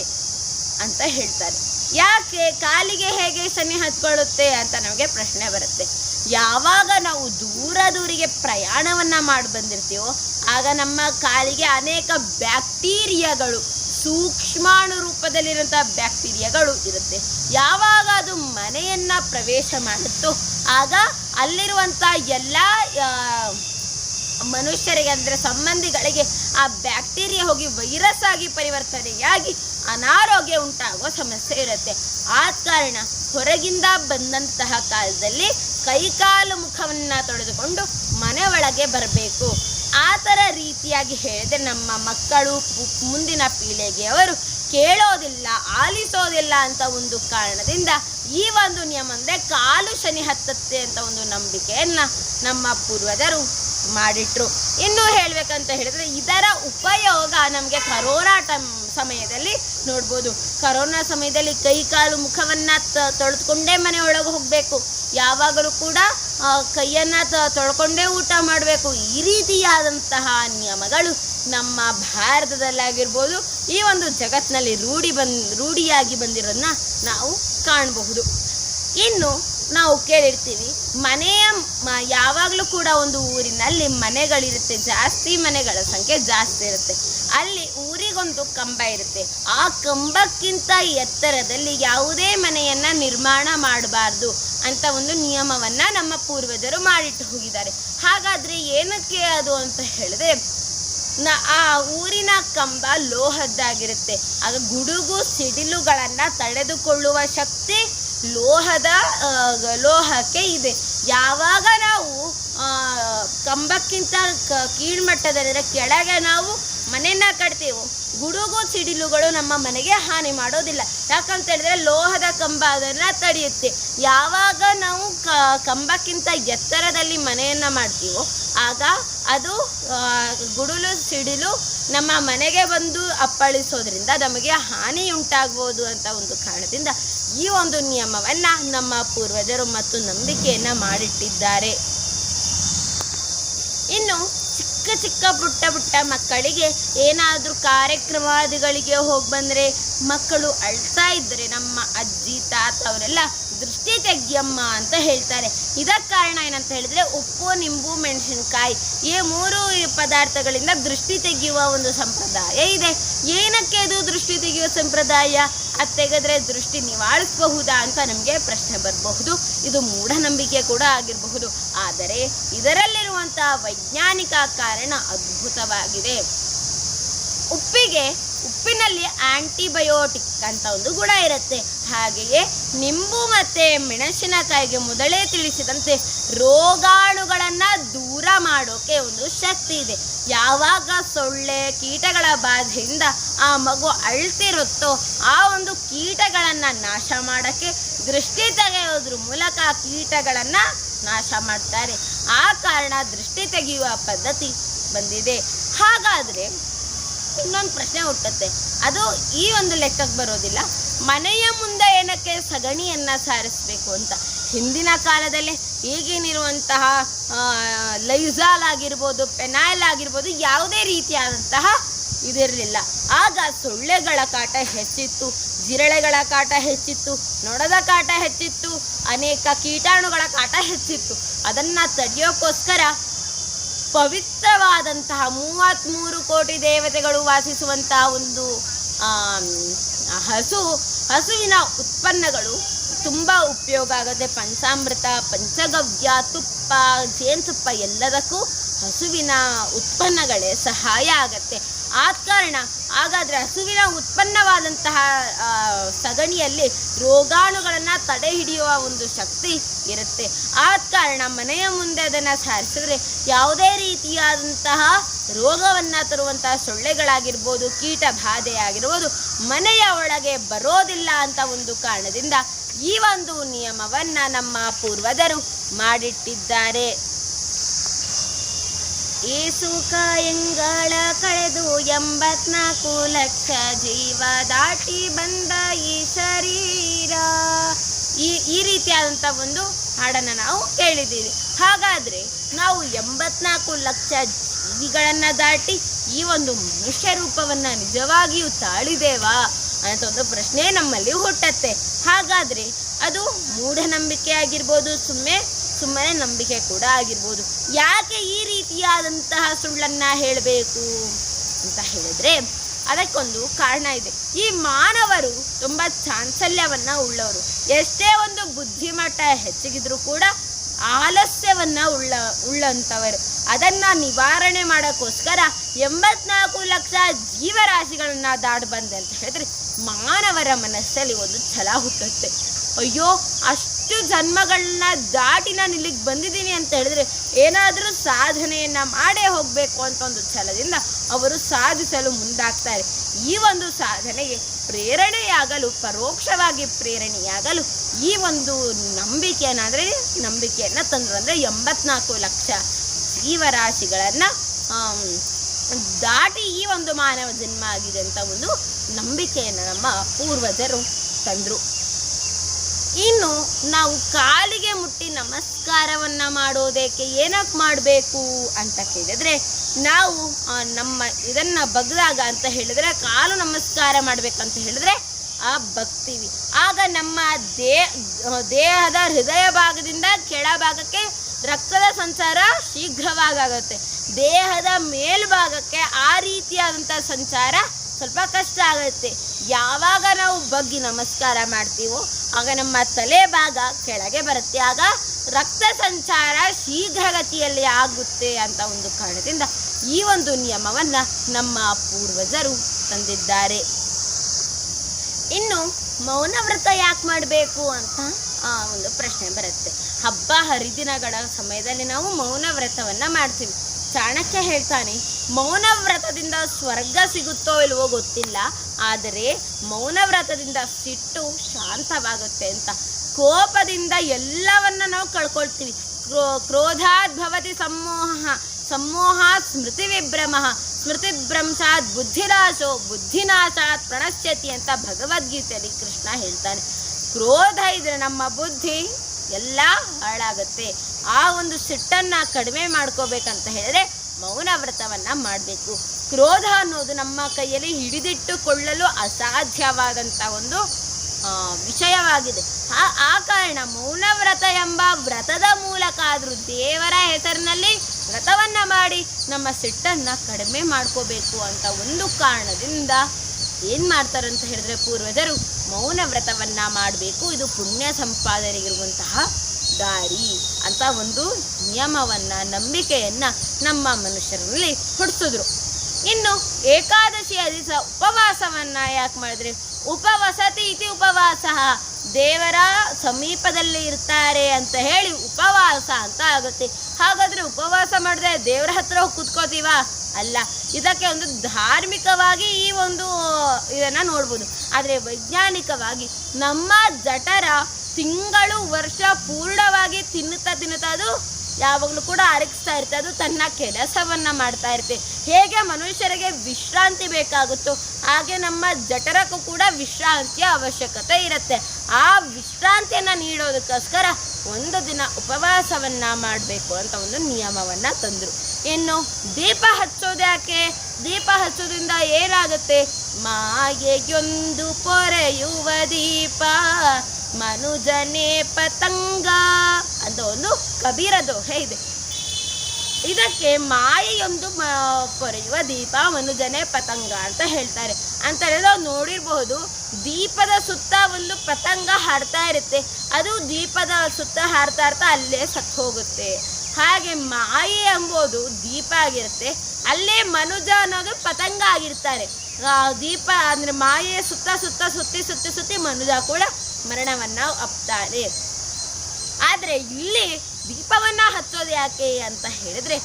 ಅಂತ ಹೇಳ್ತಾರೆ. ಯಾಕೆ ಕಾಲಿಗೆ ಹೇಗೆ ಶನಿ ಹತ್ಕೊಳ್ಳುತ್ತೆ ಅಂತ ನಮಗೆ ಪ್ರಶ್ನೆ ಬರುತ್ತೆ. ಯಾವಾಗ ನಾವು ದೂರ ದೂರಿಗೆ ಪ್ರಯಾಣವನ್ನ ಮಾಡಿ ಬಂದಿರ್ತೀವೋ, ಆಗ ನಮ್ಮ ಕಾಲಿಗೆ ಅನೇಕ ಬ್ಯಾಕ್ಟೀರಿಯಾಗಳು, ಸೂಕ್ಷ್ಮಾಣು ರೂಪದಲ್ಲಿರುವಂಥ ಬ್ಯಾಕ್ಟೀರಿಯಾಗಳು ಇರುತ್ತೆ. ಯಾವಾಗ ಅದು ಮನೆಯನ್ನು ಪ್ರವೇಶ ಮಾಡುತ್ತೋ, ಆಗ ಅಲ್ಲಿರುವಂಥ ಎಲ್ಲ ಮನುಷ್ಯರಿಗೆ ಅಂದರೆ ಸಂಬಂಧಿಗಳಿಗೆ ಆ ಬ್ಯಾಕ್ಟೀರಿಯಾ ಹೋಗಿ ವೈರಸ್ ಆಗಿ ಪರಿವರ್ತನೆಯಾಗಿ ಅನಾರೋಗ್ಯ ಉಂಟಾಗುವ ಸಮಸ್ಯೆ ಇರುತ್ತೆ. ಆದ ಕಾರಣ ಹೊರಗಿಂದ ಬಂದಂತಹ ಕಾಲದಲ್ಲಿ ಕೈಕಾಲು ಮುಖವನ್ನು ತೊಳೆದುಕೊಂಡು ಮನೆ ಒಳಗೆ ಬರಬೇಕು. ಆ ಥರ ರೀತಿಯಾಗಿ ಹೇಳಿದ್ರೆ ನಮ್ಮ ಮಕ್ಕಳು ಮುಂದಿನ ಮುಂದಿನ ಪೀಳಿಗೆಯವರು ಕೇಳೋದಿಲ್ಲ, ಆಲಿಸೋದಿಲ್ಲ ಅಂತ ಒಂದು ಕಾರಣದಿಂದ ಈ ಒಂದು ನಿಯಮ ಅಂದರೆ ಕಾಲು ಶನಿ ಹತ್ತತ್ತೆ ಅಂತ ಒಂದು ನಂಬಿಕೆಯನ್ನು ನಮ್ಮ ಪೂರ್ವಜರು ಮಾಡಿಟ್ರು. ಇನ್ನು ಹೇಳ್ಬೇಕಂತ ಹೇಳಿದ್ರೆ ಇದರ ಉಪಯೋಗ ನಮಗೆ ಕರೋನಾ ಟೈಮ್ ಸಮಯದಲ್ಲಿ ನೋಡ್ಬೋದು. ಕರೋನಾ ಸಮಯದಲ್ಲಿ ಕೈ ಕಾಲು ಮುಖವನ್ನ ತ- ತೊಳೆದುಕೊಂಡೇ ಮನೆ ಒಳಗೆ ಹೋಗಬೇಕು. ಯಾವಾಗಲೂ ಕೂಡ ಕೈಯನ್ನ ತೊಳ್ಕೊಂಡೇ ಊಟ ಮಾಡಬೇಕು. ಈ ರೀತಿಯಾದಂತಹ ನಿಯಮಗಳು ನಮ್ಮ ಭಾರತದಲ್ಲಾಗಿರ್ಬೋದು. ಈ ಒಂದು ಜಗತ್ತಿನಲ್ಲಿ ರೂಢಿ ಬಂದ್, ರೂಢಿಯಾಗಿ ಬಂದಿರೋದನ್ನ ನಾವು ಕಾಣಬಹುದು. ಇನ್ನು ನಾವು ಕೇಳಿರ್ತೀವಿ ಮನೆಯ ಯಾವಾಗಲೂ ಕೂಡ ಒಂದು ಊರಿನಲ್ಲಿ ಮನೆಗಳಿರುತ್ತೆ. ಜಾಸ್ತಿ ಮನೆಗಳ ಸಂಖ್ಯೆ ಜಾಸ್ತಿ ಇರುತ್ತೆ. ಅಲ್ಲಿ ಊರಿಗೊಂದು ಕಂಬ ಇರುತ್ತೆ. ಆ ಕಂಬಕ್ಕಿಂತ ಎತ್ತರದಲ್ಲಿ ಯಾವುದೇ ಮನೆಯನ್ನ ನಿರ್ಮಾಣ ಮಾಡಬಾರ್ದು ಅಂತ ಒಂದು ನಿಯಮವನ್ನ ನಮ್ಮ ಪೂರ್ವಜರು ಮಾಡಿಟ್ಟು ಹೋಗಿದ್ದಾರೆ. ಹಾಗಾದ್ರೆ ಏನಕ್ಕೆ ಅದು ಅಂತ ಹೇಳಿದ್ರೆ, ನ, ಆ ಊರಿನ ಕಂಬ ಲೋಹದ್ದಾಗಿರುತ್ತೆ. ಆಗ ಗುಡುಗು ಸಿಡಿಲುಗಳನ್ನು ತಡೆದುಕೊಳ್ಳುವ ಶಕ್ತಿ ಲೋಹದ ಲೋಹಕ್ಕೆ ಇದೆ. ಯಾವಾಗ ನಾವು ಕಂಬಕ್ಕಿಂತ ಕೀಳ್ಮಟ್ಟದಲ್ಲಿರೋ ಕೆಳಗೆ ನಾವು ಮನೆಯನ್ನ ಕಟ್ತೀವೋ, ಗುಡುಗು ಸಿಡಿಲುಗಳು ನಮ್ಮ ಮನೆಗೆ ಹಾನಿ ಮಾಡೋದಿಲ್ಲ. ಯಾಕಂತ ಹೇಳಿದ್ರೆ ಲೋಹದ ಕಂಬ ಅದನ್ನ ತಡೆಯುತ್ತೆ. ಯಾವಾಗ ನಾವು ಕಂಬಕ್ಕಿಂತ ಎತ್ತರದಲ್ಲಿ ಮನೆಯನ್ನ ಮಾಡ್ತೀವೋ, ಆಗ ಅದು ಗುಡುಲು ಸಿಡಿಲು ನಮ್ಮ ಮನೆಗೆ ಬಂದು ಅಪ್ಪಳಿಸೋದ್ರಿಂದ ನಮಗೆ ಹಾನಿ ಉಂಟಾಗ್ಬೋದು ಅಂತ ಒಂದು ಕಾರಣದಿಂದ ಈ ಒಂದು ನಿಯಮವನ್ನ ನಮ್ಮ ಪೂರ್ವಜರು ಮತ್ತು ನಂಬಿಕೆಯನ್ನ ಮಾಡಿಟ್ಟಿದ್ದಾರೆ. ಇನ್ನು ಚಿಕ್ಕ ಚಿಕ್ಕ ಪುಟ್ಟ ಪುಟ್ಟ ಮಕ್ಕಳಿಗೆ ಏನಾದರೂ ಕಾರ್ಯಕ್ರಮಾದಿಗಳಿಗೆ ಹೋಗಿ ಬಂದರೆ ಮಕ್ಕಳು ಅಳ್ತಾ ಇದ್ದರೆ ನಮ್ಮ ಅಜ್ಜಿ, ತಾತ ಅವರೆಲ್ಲ ದೃಷ್ಟಿ ತೆಗ್ಯಮ್ಮ ಅಂತ ಹೇಳ್ತಾರೆ. ಇದಕ್ಕೆ ಕಾರಣ ಏನಂತ ಹೇಳಿದ್ರೆ ಉಪ್ಪು, ನಿಂಬು, ಮೆಣಸಿನಕಾಯಿ ಈ ಮೂರು ಪದಾರ್ಥಗಳಿಂದ ದೃಷ್ಟಿ ತೆಗೆಯುವ ಒಂದು ಸಂಪ್ರದಾಯ ಇದೆ. ಏನಕ್ಕೆ ಅದು ದೃಷ್ಟಿ ತೆಗೆಯುವ ಸಂಪ್ರದಾಯ? ಅದು ತೆಗೆದ್ರೆ ದೃಷ್ಟಿ ನಿವಾರಿಸಬಹುದಾ ಅಂತ ನಮಗೆ ಪ್ರಶ್ನೆ ಬರಬಹುದು. ಇದು ಮೂಢನಂಬಿಕೆ ಕೂಡ ಆಗಿರಬಹುದು. ಆದರೆ ಇದರಲ್ಲಿರುವಂತಹ ವೈಜ್ಞಾನಿಕ ಕಾರಣ ಅದ್ಭುತವಾಗಿದೆ. ಉಪ್ಪಿಗೆ ಉಪ್ಪಿನಲ್ಲಿ ಆಂಟಿಬಯೋಟಿಕ್ ಅಂತ ಒಂದು ಗುಣ ಇರುತ್ತೆ. ಹಾಗೆಯೇ ನಿಂಬು ಮತ್ತು ಮೆಣಸಿನಕಾಯಿಗೆ ಮೊದಲೇ ತಿಳಿಸಿದಂತೆ ರೋಗಾಣುಗಳನ್ನು ದೂರ ಮಾಡೋಕೆ ಒಂದು ಶಕ್ತಿ ಇದೆ. ಯಾವಾಗ ಸೊಳ್ಳೆ ಕೀಟಗಳ ಬಾಧೆಯಿಂದ ಆ ಮಗು ಅಳ್ತಿರುತ್ತೋ ಆ ಒಂದು ಕೀಟಗಳನ್ನು ನಾಶ ಮಾಡೋಕ್ಕೆ ದೃಷ್ಟಿ ತೆಗೆಯೋದ್ರ ಮೂಲಕ ಕೀಟಗಳನ್ನ ನಾಶ ಮಾಡ್ತಾರೆ. ಆ ಕಾರಣ ದೃಷ್ಟಿ ತೆಗೆಯುವ ಪದ್ಧತಿ ಬಂದಿದೆ. ಹಾಗಾದ್ರೆ ಇನ್ನೊಂದು ಪ್ರಶ್ನೆ ಹುಟ್ಟುತ್ತೆ. ಅದು ಈ ಒಂದು ಲೆಕ್ಕಕ್ಕೆ ಬರೋದಿಲ್ಲ. ಮನೆಯ ಮುಂದೆ ಏನಕ್ಕೆ ಸಗಣಿಯನ್ನು ಸಾರಿಸಬೇಕು ಅಂತ. ಹಿಂದಿನ ಕಾಲದಲ್ಲಿ ಈಗೇನಿರುವಂತಹ ಲೈಸಾಲ್ ಆಗಿರ್ಬೋದು, ಪೆನಾಯ್ಲ್ ಆಗಿರ್ಬೋದು ಯಾವುದೇ ರೀತಿಯಾದಂತಹ ಇದಿರಲಿಲ್ಲ. ಆಗ ಸೊಳ್ಳೆಗಳ ಕಾಟ ಹೆಚ್ಚಿತ್ತು, ಜಿರಳೆಗಳ ಕಾಟ ಹೆಚ್ಚಿತ್ತು, ನೊಣದ ಕಾಟ ಹೆಚ್ಚಿತ್ತು, ಅನೇಕ ಕೀಟಾಣುಗಳ ಕಾಟ ಹೆಚ್ಚಿತ್ತು. ಅದನ್ನು ತಡೆಯೋಕ್ಕೋಸ್ಕರ ಪವಿತ್ರವಾದಂತಹ ಮೂವತ್ತ್ಮೂರು ಕೋಟಿ ದೇವತೆಗಳು ವಾಸಿಸುವಂತಹ ಒಂದು ಹಸು, ಹಸುವಿನ ಉತ್ಪನ್ನಗಳು ತುಂಬ ಉಪಯೋಗ ಆಗುತ್ತೆ. ಪಂಚಾಮೃತ, ಪಂಚಗವ್ಯ, ತುಪ್ಪ, ಜೇನುತುಪ್ಪ ಎಲ್ಲದಕ್ಕೂ ಹಸುವಿನ ಉತ್ಪನ್ನಗಳೇ ಸಹಾಯ ಆಗತ್ತೆ. ಆದ ಕಾರಣ ಹಾಗಾದರೆ ಹಸುವಿನ ಉತ್ಪನ್ನವಾದಂತಹ ಸಗಣಿಯಲ್ಲಿ ರೋಗಾಣುಗಳನ್ನು ತಡೆ ಹಿಡಿಯುವ ಒಂದು ಶಕ್ತಿ ಇರುತ್ತೆ. ಆದ ಕಾರಣ ಮನೆಯ ಮುಂದೆ ಅದನ್ನು ಸಾರಿಸಿದ್ರೆ ಯಾವುದೇ ರೀತಿಯಾದಂತಹ ರೋಗವನ್ನು ತರುವಂತಹ ಸೊಳ್ಳೆಗಳಾಗಿರ್ಬೋದು, ಕೀಟ ಬಾಧೆ ಆಗಿರ್ಬೋದು ಮನೆಯ ಒಳಗೆ ಬರೋದಿಲ್ಲ ಅಂತ ಒಂದು ಕಾರಣದಿಂದ ಈ ಒಂದು ನಿಯಮವನ್ನು ನಮ್ಮ ಪೂರ್ವಜರು ಮಾಡಿಟ್ಟಿದ್ದಾರೆ. ಏಸು ಕಾಯಂಗಳ ಕಳೆದು ಎಂಬತ್ನಾಲ್ಕು ಲಕ್ಷ ಜೀವ ದಾಟಿ ಬಂದ ಈ ಶರೀರ. ಈ ಈ ರೀತಿಯಾದಂಥ ಒಂದು ಹಾಡನ್ನು ನಾವು ಕೇಳಿದ್ದೀವಿ. ಹಾಗಾದರೆ ನಾವು ಎಂಬತ್ನಾಲ್ಕು ಲಕ್ಷ ಜೀವಿಗಳನ್ನು ದಾಟಿ ಈ ಒಂದು ಮನುಷ್ಯ ರೂಪವನ್ನು ನಿಜವಾಗಿಯೂ ತಾಳಿದೇವಾ ಅಂತ ಒಂದು ಪ್ರಶ್ನೆ ನಮ್ಮಲ್ಲಿ ಹುಟ್ಟತ್ತೆ. ಹಾಗಾದರೆ ಅದು ಮೂಢನಂಬಿಕೆ ಆಗಿರ್ಬೋದು, ಸುಮ್ಮನೆ ಸುಮ್ಮನೆ ನಂಬಿಕೆ ಕೂಡ ಆಗಿರ್ಬೋದು. ಯಾಕೆ ಈ ರೀತಿಯಾದಂತಹ ಸುಳ್ಳನ್ನ ಹೇಳಬೇಕು ಅಂತ ಹೇಳಿದ್ರೆ ಅದಕ್ಕೊಂದು ಕಾರಣ ಇದೆ. ಈ ಮಾನವರು ತುಂಬ ಚಾಂಚಲ್ಯವನ್ನ ಉಳ್ಳವರು. ಎಷ್ಟೇ ಒಂದು ಬುದ್ಧಿಮಟ್ಟ ಹೆಚ್ಚಿಗಿದ್ರೂ ಕೂಡ ಆಲಸ್ಯವನ್ನ ಉಳ್ಳ, ಉಳ್ಳಂಥವರು. ಅದನ್ನ ನಿವಾರಣೆ ಮಾಡೋಕ್ಕೋಸ್ಕರ ಎಂಬತ್ನಾಲ್ಕು ಲಕ್ಷ ಜೀವರಾಶಿಗಳನ್ನ ದಾಡ್ ಬಂದೆ ಅಂತ ಹೇಳಿದ್ರೆ ಮಾನವರ ಮನಸ್ಸಲ್ಲಿ ಒಂದು ಛಲ ಹುಟ್ಟುತ್ತೆ. ಅಯ್ಯೋ, ಅಷ್ಟು ಜನ್ಮಗಳನ್ನ ದಾಟಿ ನಾನು ಇಲ್ಲಿಗೆ ಬಂದಿದ್ದೀನಿ ಅಂತ ಹೇಳಿದ್ರೆ ಏನಾದರೂ ಸಾಧನೆಯನ್ನು ಮಾಡೇ ಹೋಗಬೇಕು ಅಂತ ಒಂದು ಛಲದಿಂದ ಅವರು ಸಾಧಿಸಲು ಮುಂದಾಗ್ತಾರೆ. ಈ ಒಂದು ಸಾಧನೆಗೆ ಪ್ರೇರಣೆಯಾಗಲು, ಪರೋಕ್ಷವಾಗಿ ಪ್ರೇರಣೆಯಾಗಲು ಈ ಒಂದು ನಂಬಿಕೆಯನ್ನಾದರೆ, ನಂಬಿಕೆಯನ್ನ ತಂದ್ರು ಅಂದರೆ ಎಂಬತ್ನಾಲ್ಕು ಲಕ್ಷ ಜೀವರಾಶಿಗಳನ್ನು ದಾಟಿ ಈ ಒಂದು ಮಾನವ ಜನ್ಮ ಆಗಿದೆ ಅಂತ ಒಂದು ನಂಬಿಕೆಯನ್ನು ನಮ್ಮ ಪೂರ್ವಜರು ತಂದ್ರು. ಇನ್ನು ನಾವು ಕಾಲಿಗೆ ಮುಟ್ಟಿ ನಮಸ್ಕಾರವನ್ನ ಮಾಡೋದಕ್ಕೆ ಏನಕ್ಕೆ ಮಾಡಬೇಕು ಅಂತ ಕೇಳಿದ್ರೆ, ನಾವು ನಮ್ಮ ಇದನ್ನ ಬಗ್ದಾಗ ಅಂತ ಹೇಳಿದ್ರೆ, ಕಾಲು ನಮಸ್ಕಾರ ಮಾಡಬೇಕಂತ ಹೇಳಿದ್ರೆ, ಆ ಬಗ್ತೀವಿ ಆಗ ನಮ್ಮ ದೇ, ದೇಹದ ಹೃದಯ ಭಾಗದಿಂದ ಕೆಳಭಾಗಕ್ಕೆ ರಕ್ತದ ಸಂಚಾರ ಶೀಘ್ರವಾಗುತ್ತೆ. ದೇಹದ ಮೇಲ್ಭಾಗಕ್ಕೆ ಆ ರೀತಿಯಾದಂಥ ಸಂಚಾರ ಸ್ವಲ್ಪ ಕಷ್ಟ ಆಗುತ್ತೆ. ಯಾವಾಗ ನಾವು ಬಗ್ಗಿ ನಮಸ್ಕಾರ ಮಾಡ್ತೀವೋ ಆಗ ನಮ್ಮ ತಲೆ ಭಾಗ ಕೆಳಗೆ ಬರುತ್ತೆ. ಆಗ ರಕ್ತ ಸಂಚಾರ ಶೀಘ್ರಗತಿಯಲ್ಲಿ ಆಗುತ್ತೆ ಅಂತ ಒಂದು ಕಾರಣದಿಂದ ಈ ಒಂದು ನಿಯಮವನ್ನ ನಮ್ಮ ಪೂರ್ವಜರು ತಂದಿದ್ದಾರೆ. ಇನ್ನು ಮೌನ ವ್ರತ ಯಾಕೆ ಮಾಡಬೇಕು ಅಂತ ಆ, ಒಂದು ಪ್ರಶ್ನೆ ಬರುತ್ತೆ. ಹಬ್ಬ ಹರಿದಿನಗಳ ಸಮಯದಲ್ಲಿ ನಾವು ಮೌನ ವ್ರತವನ್ನು ಮಾಡ್ತೀವಿ. ಚಾಣಕ್ಯ ಹೇಳ್ತಾನೆ ಮೌನ ವ್ರತದಿಂದ ಸ್ವರ್ಗ ಸಿಗುತ್ತೋ ಇಲ್ವೋ ಗೊತ್ತಿಲ್ಲ, ಆದರೆ ಮೌನವ್ರತದಿಂದ ಸಿಟ್ಟು ಶಾಂತವಾಗುತ್ತೆ ಅಂತ. ಕೋಪದಿಂದ ಎಲ್ಲವನ್ನ ನಾವು ಕಳ್ಕೊಳ್ತೀವಿ. ಕ್ರೋ ಕ್ರೋಧಾದ್ಭವತಿ ಸಮೋಹ ಸಮೋಹಾತ್ ಸ್ಮೃತಿ ವಿಭ್ರಮ, ಸ್ಮೃತಿ ಭ್ರಂಶಾತ್ ಬುದ್ಧಿನಾಶೋ ಬುದ್ಧಿನಾಶಾತ್ ಪ್ರಣಶ್ಯತಿ ಅಂತ ಭಗವದ್ಗೀತೆಯಲ್ಲಿ ಕೃಷ್ಣ ಹೇಳ್ತಾನೆ. ಕ್ರೋಧ ಇದ್ರೆ ನಮ್ಮ ಬುದ್ಧಿ ಎಲ್ಲ ಹಾಳಾಗುತ್ತೆ. ಆ ಒಂದು ಸಿಟ್ಟನ್ನು ಕಡಿಮೆ ಮಾಡ್ಕೋಬೇಕಂತ ಹೇಳಿದ್ರೆ ಮೌನ ವ್ರತವನ್ನ ಮಾಡಬೇಕು. ಕ್ರೋಧ ಅನ್ನೋದು ನಮ್ಮ ಕೈಯಲ್ಲಿ ಹಿಡಿದಿಟ್ಟುಕೊಳ್ಳಲು ಅಸಾಧ್ಯವಾದಂಥ ಒಂದು ವಿಷಯವಾಗಿದೆ. ಆ ಆ ಕಾರಣ ಮೌನ ವ್ರತ ಎಂಬ ವ್ರತದ ಮೂಲಕ ಆದರೂ ದೇವರ ಹೆಸರಿನಲ್ಲಿ ವ್ರತವನ್ನ ಮಾಡಿ ನಮ್ಮ ಸಿಟ್ಟನ್ನು ಕಡಿಮೆ ಮಾಡ್ಕೋಬೇಕು ಅಂತ ಒಂದು ಕಾರಣದಿಂದ ಏನ್ ಮಾಡ್ತಾರಂತ ಹೇಳಿದ್ರೆ ಪೂರ್ವಜರು ಮೌನ ವ್ರತವನ್ನ ಮಾಡಬೇಕು. ಇದು ಪುಣ್ಯ ಸಂಪಾದನೆಗಿರುವಂತಹ ದಾರಿ ಅಂತ ಒಂದು ನಿಯಮವನ್ನ, ನಂಬಿಕೆಯನ್ನ ನಮ್ಮ ಮನುಷ್ಯರಲ್ಲಿ ಹುಡ್ಸಿದ್ರು ಇನ್ನು ಏಕಾದಶಿಯ ದಿವಸ ಉಪವಾಸವನ್ನ ಯಾಕೆ ಮಾಡಿದ್ರೆ? ಉಪವಸತಿ ಇತಿ ಉಪವಾಸ. ದೇವರ ಸಮೀಪದಲ್ಲಿ ಇರ್ತಾರೆ ಅಂತ ಹೇಳಿ ಉಪವಾಸ ಅಂತ ಆಗುತ್ತೆ. ಹಾಗಾದ್ರೆ ಉಪವಾಸ ಮಾಡಿದ್ರೆ ದೇವರ ಹತ್ರ ಹೋಗಿ ಕುತ್ಕೋತೀವ? ಅಲ್ಲ, ಇದಕ್ಕೆ ಒಂದು ಧಾರ್ಮಿಕವಾಗಿ ಈ ಒಂದು ಇದನ್ನ ನೋಡ್ಬೋದು. ಆದರೆ ವೈಜ್ಞಾನಿಕವಾಗಿ ನಮ್ಮ ಜಠರ ತಿಂಗಳು ವರ್ಷ ಪೂರ್ಣವಾಗಿ ತಿನ್ನುತ್ತಾ ತಿನ್ನುತ್ತಾ ಅದು ಯಾವಾಗಲೂ ಕೂಡ ಅರಗಿಸ್ತಾ ಇರುತ್ತೆ. ಅದು ತನ್ನ ಕೆಲಸವನ್ನು ಮಾಡ್ತಾ ಇರುತ್ತೆ. ಹೇಗೆ ಮನುಷ್ಯರಿಗೆ ವಿಶ್ರಾಂತಿ ಬೇಕಾಗುತ್ತೋ ಹಾಗೆ ನಮ್ಮ ಜಠರಕ್ಕೂ ಕೂಡ ವಿಶ್ರಾಂತಿಯ ಅವಶ್ಯಕತೆ ಇರುತ್ತೆ. ಆ ವಿಶ್ರಾಂತಿಯನ್ನು ನೀಡೋದಕ್ಕೋಸ್ಕರ ಒಂದು ದಿನ ಉಪವಾಸವನ್ನು ಮಾಡಬೇಕು ಅಂತ ಒಂದು ನಿಯಮವನ್ನು ತಂದರು. ಇನ್ನು ದೀಪ ಹಚ್ಚೋದು ಯಾಕೆ? ದೀಪ ಹಚ್ಚೋದ್ರಿಂದ ಏನಾಗುತ್ತೆ? ಮಾಯೆಯೊಂದು ಪೊರೆಯುವ ದೀಪ. ಮನುಜನೇ ಪತಂಗ. ಅಂತ ಒಂದು ಕಬೀರ ದೋಹೆ ಇದೆ ಇದಕ್ಕೆ ಮಾಯೆಯೊಂದು ಕೊರೆಯುವ ದೀಪ ಮನುಜನೇ ಪತಂಗ ಅಂತ ಹೇಳ್ತಾರೆ. ಅಂತ ನಾವು ನೋಡಿರಬಹುದು, ದೀಪದ ಸುತ್ತ ಒಂದು ಪತಂಗ ಹಾಡ್ತಾ ಇರುತ್ತೆ. ಅದು ದೀಪದ ಸುತ್ತ ಹಾಡ್ತಾ ಇರ್ತಾ ಅಲ್ಲೇ ಸತ್ತು ಹೋಗುತ್ತೆ. ಹಾಗೆ ಮಾಯೆ ಎಂಬುದು ದೀಪ ಆಗಿರುತ್ತೆ. ಅಲ್ಲೇ ಮನುಜ ಅನ್ನೋದು ಪತಂಗ ಆಗಿರ್ತಾರೆ. ದೀಪ ಅಂದ್ರೆ ಮಾಯೆ ಸುತ್ತ ಸುತ್ತ ಸುತ್ತಿ ಸುತ್ತಿ ಸುತ್ತಿ ಮನುಜ ಕೂಡ ಮರಣವನ್ನ ಅಪ್ತಾರೆ ಆದ್ರೆ ಇಲ್ಲಿ ದೀಪವನ್ನ ಹಚ್ಚೋದು ಯಾಕೆ ಅಂತ ಹೇಳಿದ್ರೆ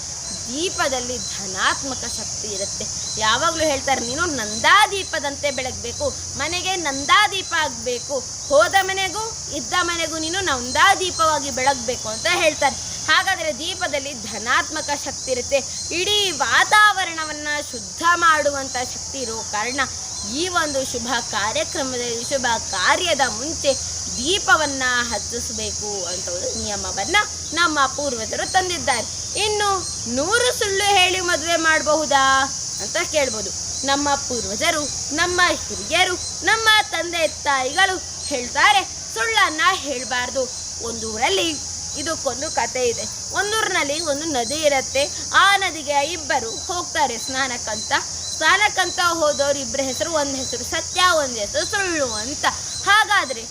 ದೀಪದಲ್ಲಿ ಧನಾತ್ಮಕ ಶಕ್ತಿ ಇರುತ್ತೆ. ಯಾವಾಗಲೂ ಹೇಳ್ತಾರೆ, ನೀನು ನಂದಾದೀಪದಂತೆ ಬೆಳಗ್ಬೇಕು, ಮನೆಗೆ ನಂದಾ ದೀಪ ಆಗಬೇಕು, ಹೋದ ಮನೆಗೂ ಇದ್ದ ಮನೆಗೂ ನೀನು ನಂದಾ ದೀಪವಾಗಿ ಬೆಳಗ್ಬೇಕು ಅಂತ ಹೇಳ್ತಾರೆ. ಹಾಗಾದ್ರೆ ದೀಪದಲ್ಲಿ ಧನಾತ್ಮಕ ಶಕ್ತಿ ಇರುತ್ತೆ. ಇಡೀ ವಾತಾವರಣವನ್ನ ಶುದ್ಧ ಮಾಡುವಂತ ಶಕ್ತಿ ಇರೋ ಕಾರಣ ಈ ಒಂದು ಶುಭ ಕಾರ್ಯಕ್ರಮದಲ್ಲಿ, ಶುಭ ಕಾರ್ಯದ ಮುಂಚೆ ದೀಪವನ್ನು ಹಚ್ಚಿಸಬೇಕು ಅಂತ ಒಂದು ನಿಯಮವನ್ನು ನಮ್ಮ ಪೂರ್ವಜರು ತಂದಿದ್ದಾರೆ. ಇನ್ನು ನೂರು ಸುಳ್ಳು ಹೇಳಿ ಮದುವೆ ಮಾಡಬಹುದಾ ಅಂತ ಕೇಳ್ಬೋದು. ನಮ್ಮ ಪೂರ್ವಜರು, ನಮ್ಮ ಹಿರಿಯರು, ನಮ್ಮ ತಂದೆ ತಾಯಿಗಳು ಹೇಳ್ತಾರೆ, ಸುಳ್ಳನ್ನ ಒಂದು ಒಂದೂರಲ್ಲಿ ಇದಕ್ಕೊಂದು ಕತೆ ಇದೆ. ಒಂದೂರಿನಲ್ಲಿ ಒಂದು ನದಿ ಇರುತ್ತೆ. ಆ ನದಿಗೆ ಇಬ್ಬರು ಹೋಗ್ತಾರೆ ಸ್ನಾನಕ್ಕಂತ. ಸ್ನಾನಕ್ಕಂತ ಹೋದವ್ರು ಇಬ್ಬರ ಹೆಸರು, ಒಂದು ಹೆಸರು ಸತ್ಯ, ಒಂದು ಹೆಸರು ಸುಳ್ಳು ಅಂತ. ಹಾಗಾದ್ರೆ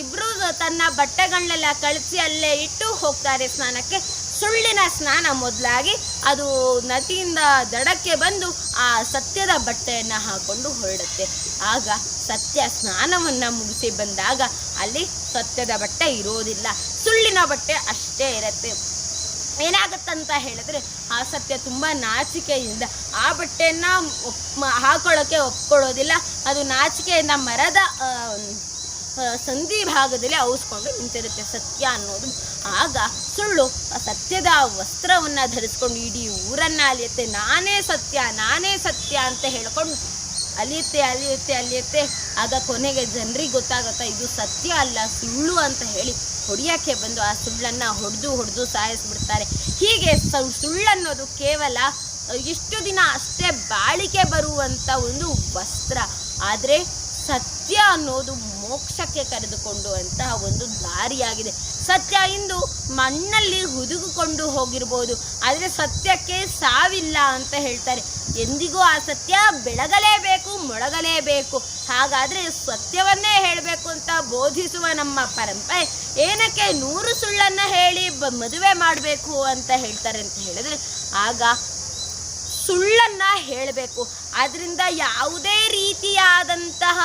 ಇಬ್ಬರು ತನ್ನ ಬಟ್ಟೆಗಳನ್ನೆಲ್ಲ ಕಳಿಸಿ ಅಲ್ಲೇ ಇಟ್ಟು ಹೋಗ್ತಾರೆ ಸ್ನಾನಕ್ಕೆ. ಸುಳ್ಳಿನ ಸ್ನಾನ ಮೊದಲಾಗಿ ಅದು ನದಿಯಿಂದ ದಡಕ್ಕೆ ಬಂದು ಆ ಸತ್ಯದ ಬಟ್ಟೆಯನ್ನು ಹಾಕೊಂಡು ಹೊರಡುತ್ತೆ. ಆಗ ಸತ್ಯ ಸ್ನಾನವನ್ನು ಮುಗಿಸಿ ಬಂದಾಗ ಅಲ್ಲಿ ಸತ್ಯದ ಬಟ್ಟೆ ಇರೋದಿಲ್ಲ. ಸುಳ್ಳಿನ ಬಟ್ಟೆ ಅಷ್ಟೇ ಇರುತ್ತೆ. ಏನಾಗತ್ತಂತ ಹೇಳಿದ್ರೆ ಆ ಸತ್ಯ ತುಂಬ ನಾಚಿಕೆಯಿಂದ ಆ ಬಟ್ಟೆಯನ್ನು ಹಾಕೊಳ್ಳೋಕ್ಕೆ ಒಪ್ಕೊಳ್ಳೋದಿಲ್ಲ. ಅದು ನಾಚಿಕೆಯಿಂದ ಮರದ ಸಂಧಿ ಭಾಗದಲ್ಲಿ ಔಸ್ಕೊಂಡು ನಿಂತಿರುತ್ತೆ ಸತ್ಯ ಅನ್ನೋದು. ಆಗ ಸುಳ್ಳು ಆ ಸತ್ಯದ ವಸ್ತ್ರವನ್ನು ಧರಿಸ್ಕೊಂಡು ಇಡೀ ಊರನ್ನ ಅಲಿಯುತ್ತೆ. ನಾನೇ ಸತ್ಯ ನಾನೇ ಸತ್ಯ ಅಂತ ಹೇಳ್ಕೊಂಡು ಅಲಿಯುತ್ತೆ ಅಲಿಯುತ್ತೆ ಅಲಿಯುತ್ತೆ. ಆಗ ಕೊನೆಗೆ ಜನರಿಗೆ ಗೊತ್ತಾಗುತ್ತಾ, ಇದು ಸತ್ಯ ಅಲ್ಲ, ಸುಳ್ಳು ಅಂತ ಹೇಳಿ ಹೊಡಿಯೋಕ್ಕೆ ಬಂದು ಆ ಸುಳ್ಳನ್ನು ಹೊಡೆದು ಹೊಡೆದು ಸಾಯಿಸಿಬಿಡ್ತಾರೆ. ಹೀಗೆ ಸುಳ್ಳನ್ನೋದು ಕೇವಲ ಇಷ್ಟು ದಿನ ಅಷ್ಟೇ ಬಾಳಿಕೆ ಬರುವಂಥ ಒಂದು ವಸ್ತ್ರ. ಆದರೆ ಸತ್ಯ ಅನ್ನೋದು ಮೋಕ್ಷಕ್ಕೆ ಕರೆದುಕೊಂಡು ಅಂತಹ ಒಂದು ದಾರಿಯಾಗಿದೆ. ಸತ್ಯ ಇಂದು ಮಣ್ಣಲ್ಲಿ ಹುದುಗಿಕೊಂಡು ಹೋಗಿರ್ಬೋದು. ಆದರೆ ಸತ್ಯಕ್ಕೆ ಸಾವಿಲ್ಲ ಅಂತ ಹೇಳ್ತಾರೆ. ಎಂದಿಗೂ ಆ ಸತ್ಯ ಬೆಳಗಲೇಬೇಕು, ಮೊಳಗಲೇಬೇಕು. ಹಾಗಾದರೆ ಸತ್ಯವನ್ನೇ ಹೇಳಬೇಕು ಅಂತ ಬೋಧಿಸುವ ನಮ್ಮ ಪರಂಪರೆ, ಏನಕ್ಕೆ ನೂರು ಸುಳ್ಳನ್ನು ಹೇಳಿ ಬ ಮದುವೆ ಮಾಡಬೇಕು ಅಂತ ಹೇಳ್ತಾರೆ ಅಂತ ಹೇಳಿದ್ರೆ, ಆಗ ಸುಳ್ಳನ್ನ ಹೇಳಬೇಕು. ಅದರಿಂದ ಯಾವುದೇ ರೀತಿಯಾದಂತಹ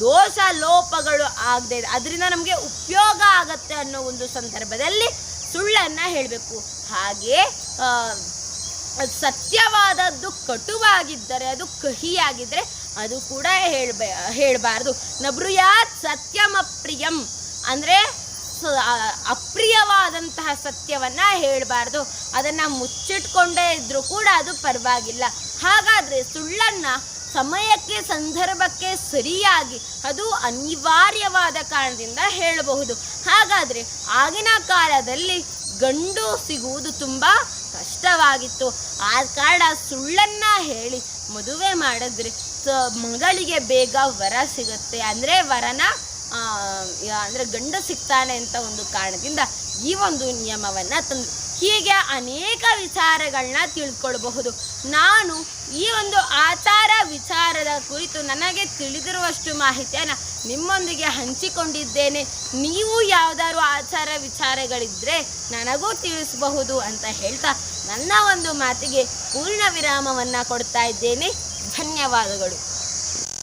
ದೋಷ ಲೋಪಗಳು ಆಗದೆ ಅದರಿಂದ ನಮಗೆ ಉಪಯೋಗ ಆಗತ್ತೆ ಅನ್ನೋ ಒಂದು ಸಂದರ್ಭದಲ್ಲಿ ಸುಳ್ಳನ್ನ ಹೇಳಬೇಕು. ಹಾಗೆ ಸತ್ಯವಾದದ್ದು ಕಟುವಾಗಿದ್ದರೆ, ಅದು ಕಹಿಯಾಗಿದ್ದರೆ ಅದು ಕೂಡ ಹೇಳ್ಬೇ, ಹೇಳಬಾರ್ದು. ನಬ್ರುಯಾತ್ ಸತ್ಯಮಪ್ರಿಯಂ ಅಂದರೆ ಅಪ್ರಿಯವಾದಂತಹ ಸತ್ಯವನ್ನ ಹೇಳಬಾರ್ದು. ಅದನ್ನ ಮುಚ್ಚಿಟ್ಕೊಂಡೇ ಇದ್ರೂ ಕೂಡ ಅದು ಪರವಾಗಿಲ್ಲ. ಹಾಗಾದ್ರೆ ಸುಳ್ಳನ್ನ ಸಮಯಕ್ಕೆ, ಸಂದರ್ಭಕ್ಕೆ ಸರಿಯಾಗಿ, ಅದು ಅನಿವಾರ್ಯವಾದ ಕಾರಣದಿಂದ ಹೇಳಬಹುದು. ಹಾಗಾದ್ರೆ ಆಗಿನ ಕಾಲದಲ್ಲಿ ಗಂಡು ಸಿಗುವುದು ತುಂಬಾ ಕಷ್ಟವಾಗಿತ್ತು. ಆ ಕಾರಣ ಸುಳ್ಳನ್ನ ಹೇಳಿ ಮದುವೆ ಮಾಡಿದ್ರೆ. ಸ- ಮಗಳಿಗೆ ಬೇಗ ವರ ಸಿಗುತ್ತೆ ಅಂದ್ರೆ ವರನ ಅಂದರೆ ಗಂಡ ಸಿಗ್ತಾನೆ ಅಂತ ಒಂದು ಕಾರಣದಿಂದ ಈ ಒಂದು ನಿಯಮವನ್ನ ತಂದು ಹೀಗೆ ಅನೇಕ ವಿಚಾರಗಳನ್ನ ತಿಳ್ಕೊಳ್ಬಹುದು. ನಾನು ಈ ಒಂದು ಆಚಾರ ವಿಚಾರದ ಕುರಿತು ನನಗೆ ತಿಳಿದಿರುವಷ್ಟು ಮಾಹಿತಿಯನ್ನು ನಿಮ್ಮೊಂದಿಗೆ ಹಂಚಿಕೊಂಡಿದ್ದೇನೆ. ನೀವು ಯಾವುದಾದ್ರು ಆಚಾರ ವಿಚಾರಗಳಿದ್ದರೆ ನನಗೂ ತಿಳಿಸಬಹುದು ಅಂತ ಹೇಳ್ತಾ ನನ್ನ ಒಂದು ಮಾತಿಗೆ ಪೂರ್ಣ ವಿರಾಮವನ್ನ ಕೊಡ್ತಾ ಇದ್ದೇನೆ. ಧನ್ಯವಾದಗಳು.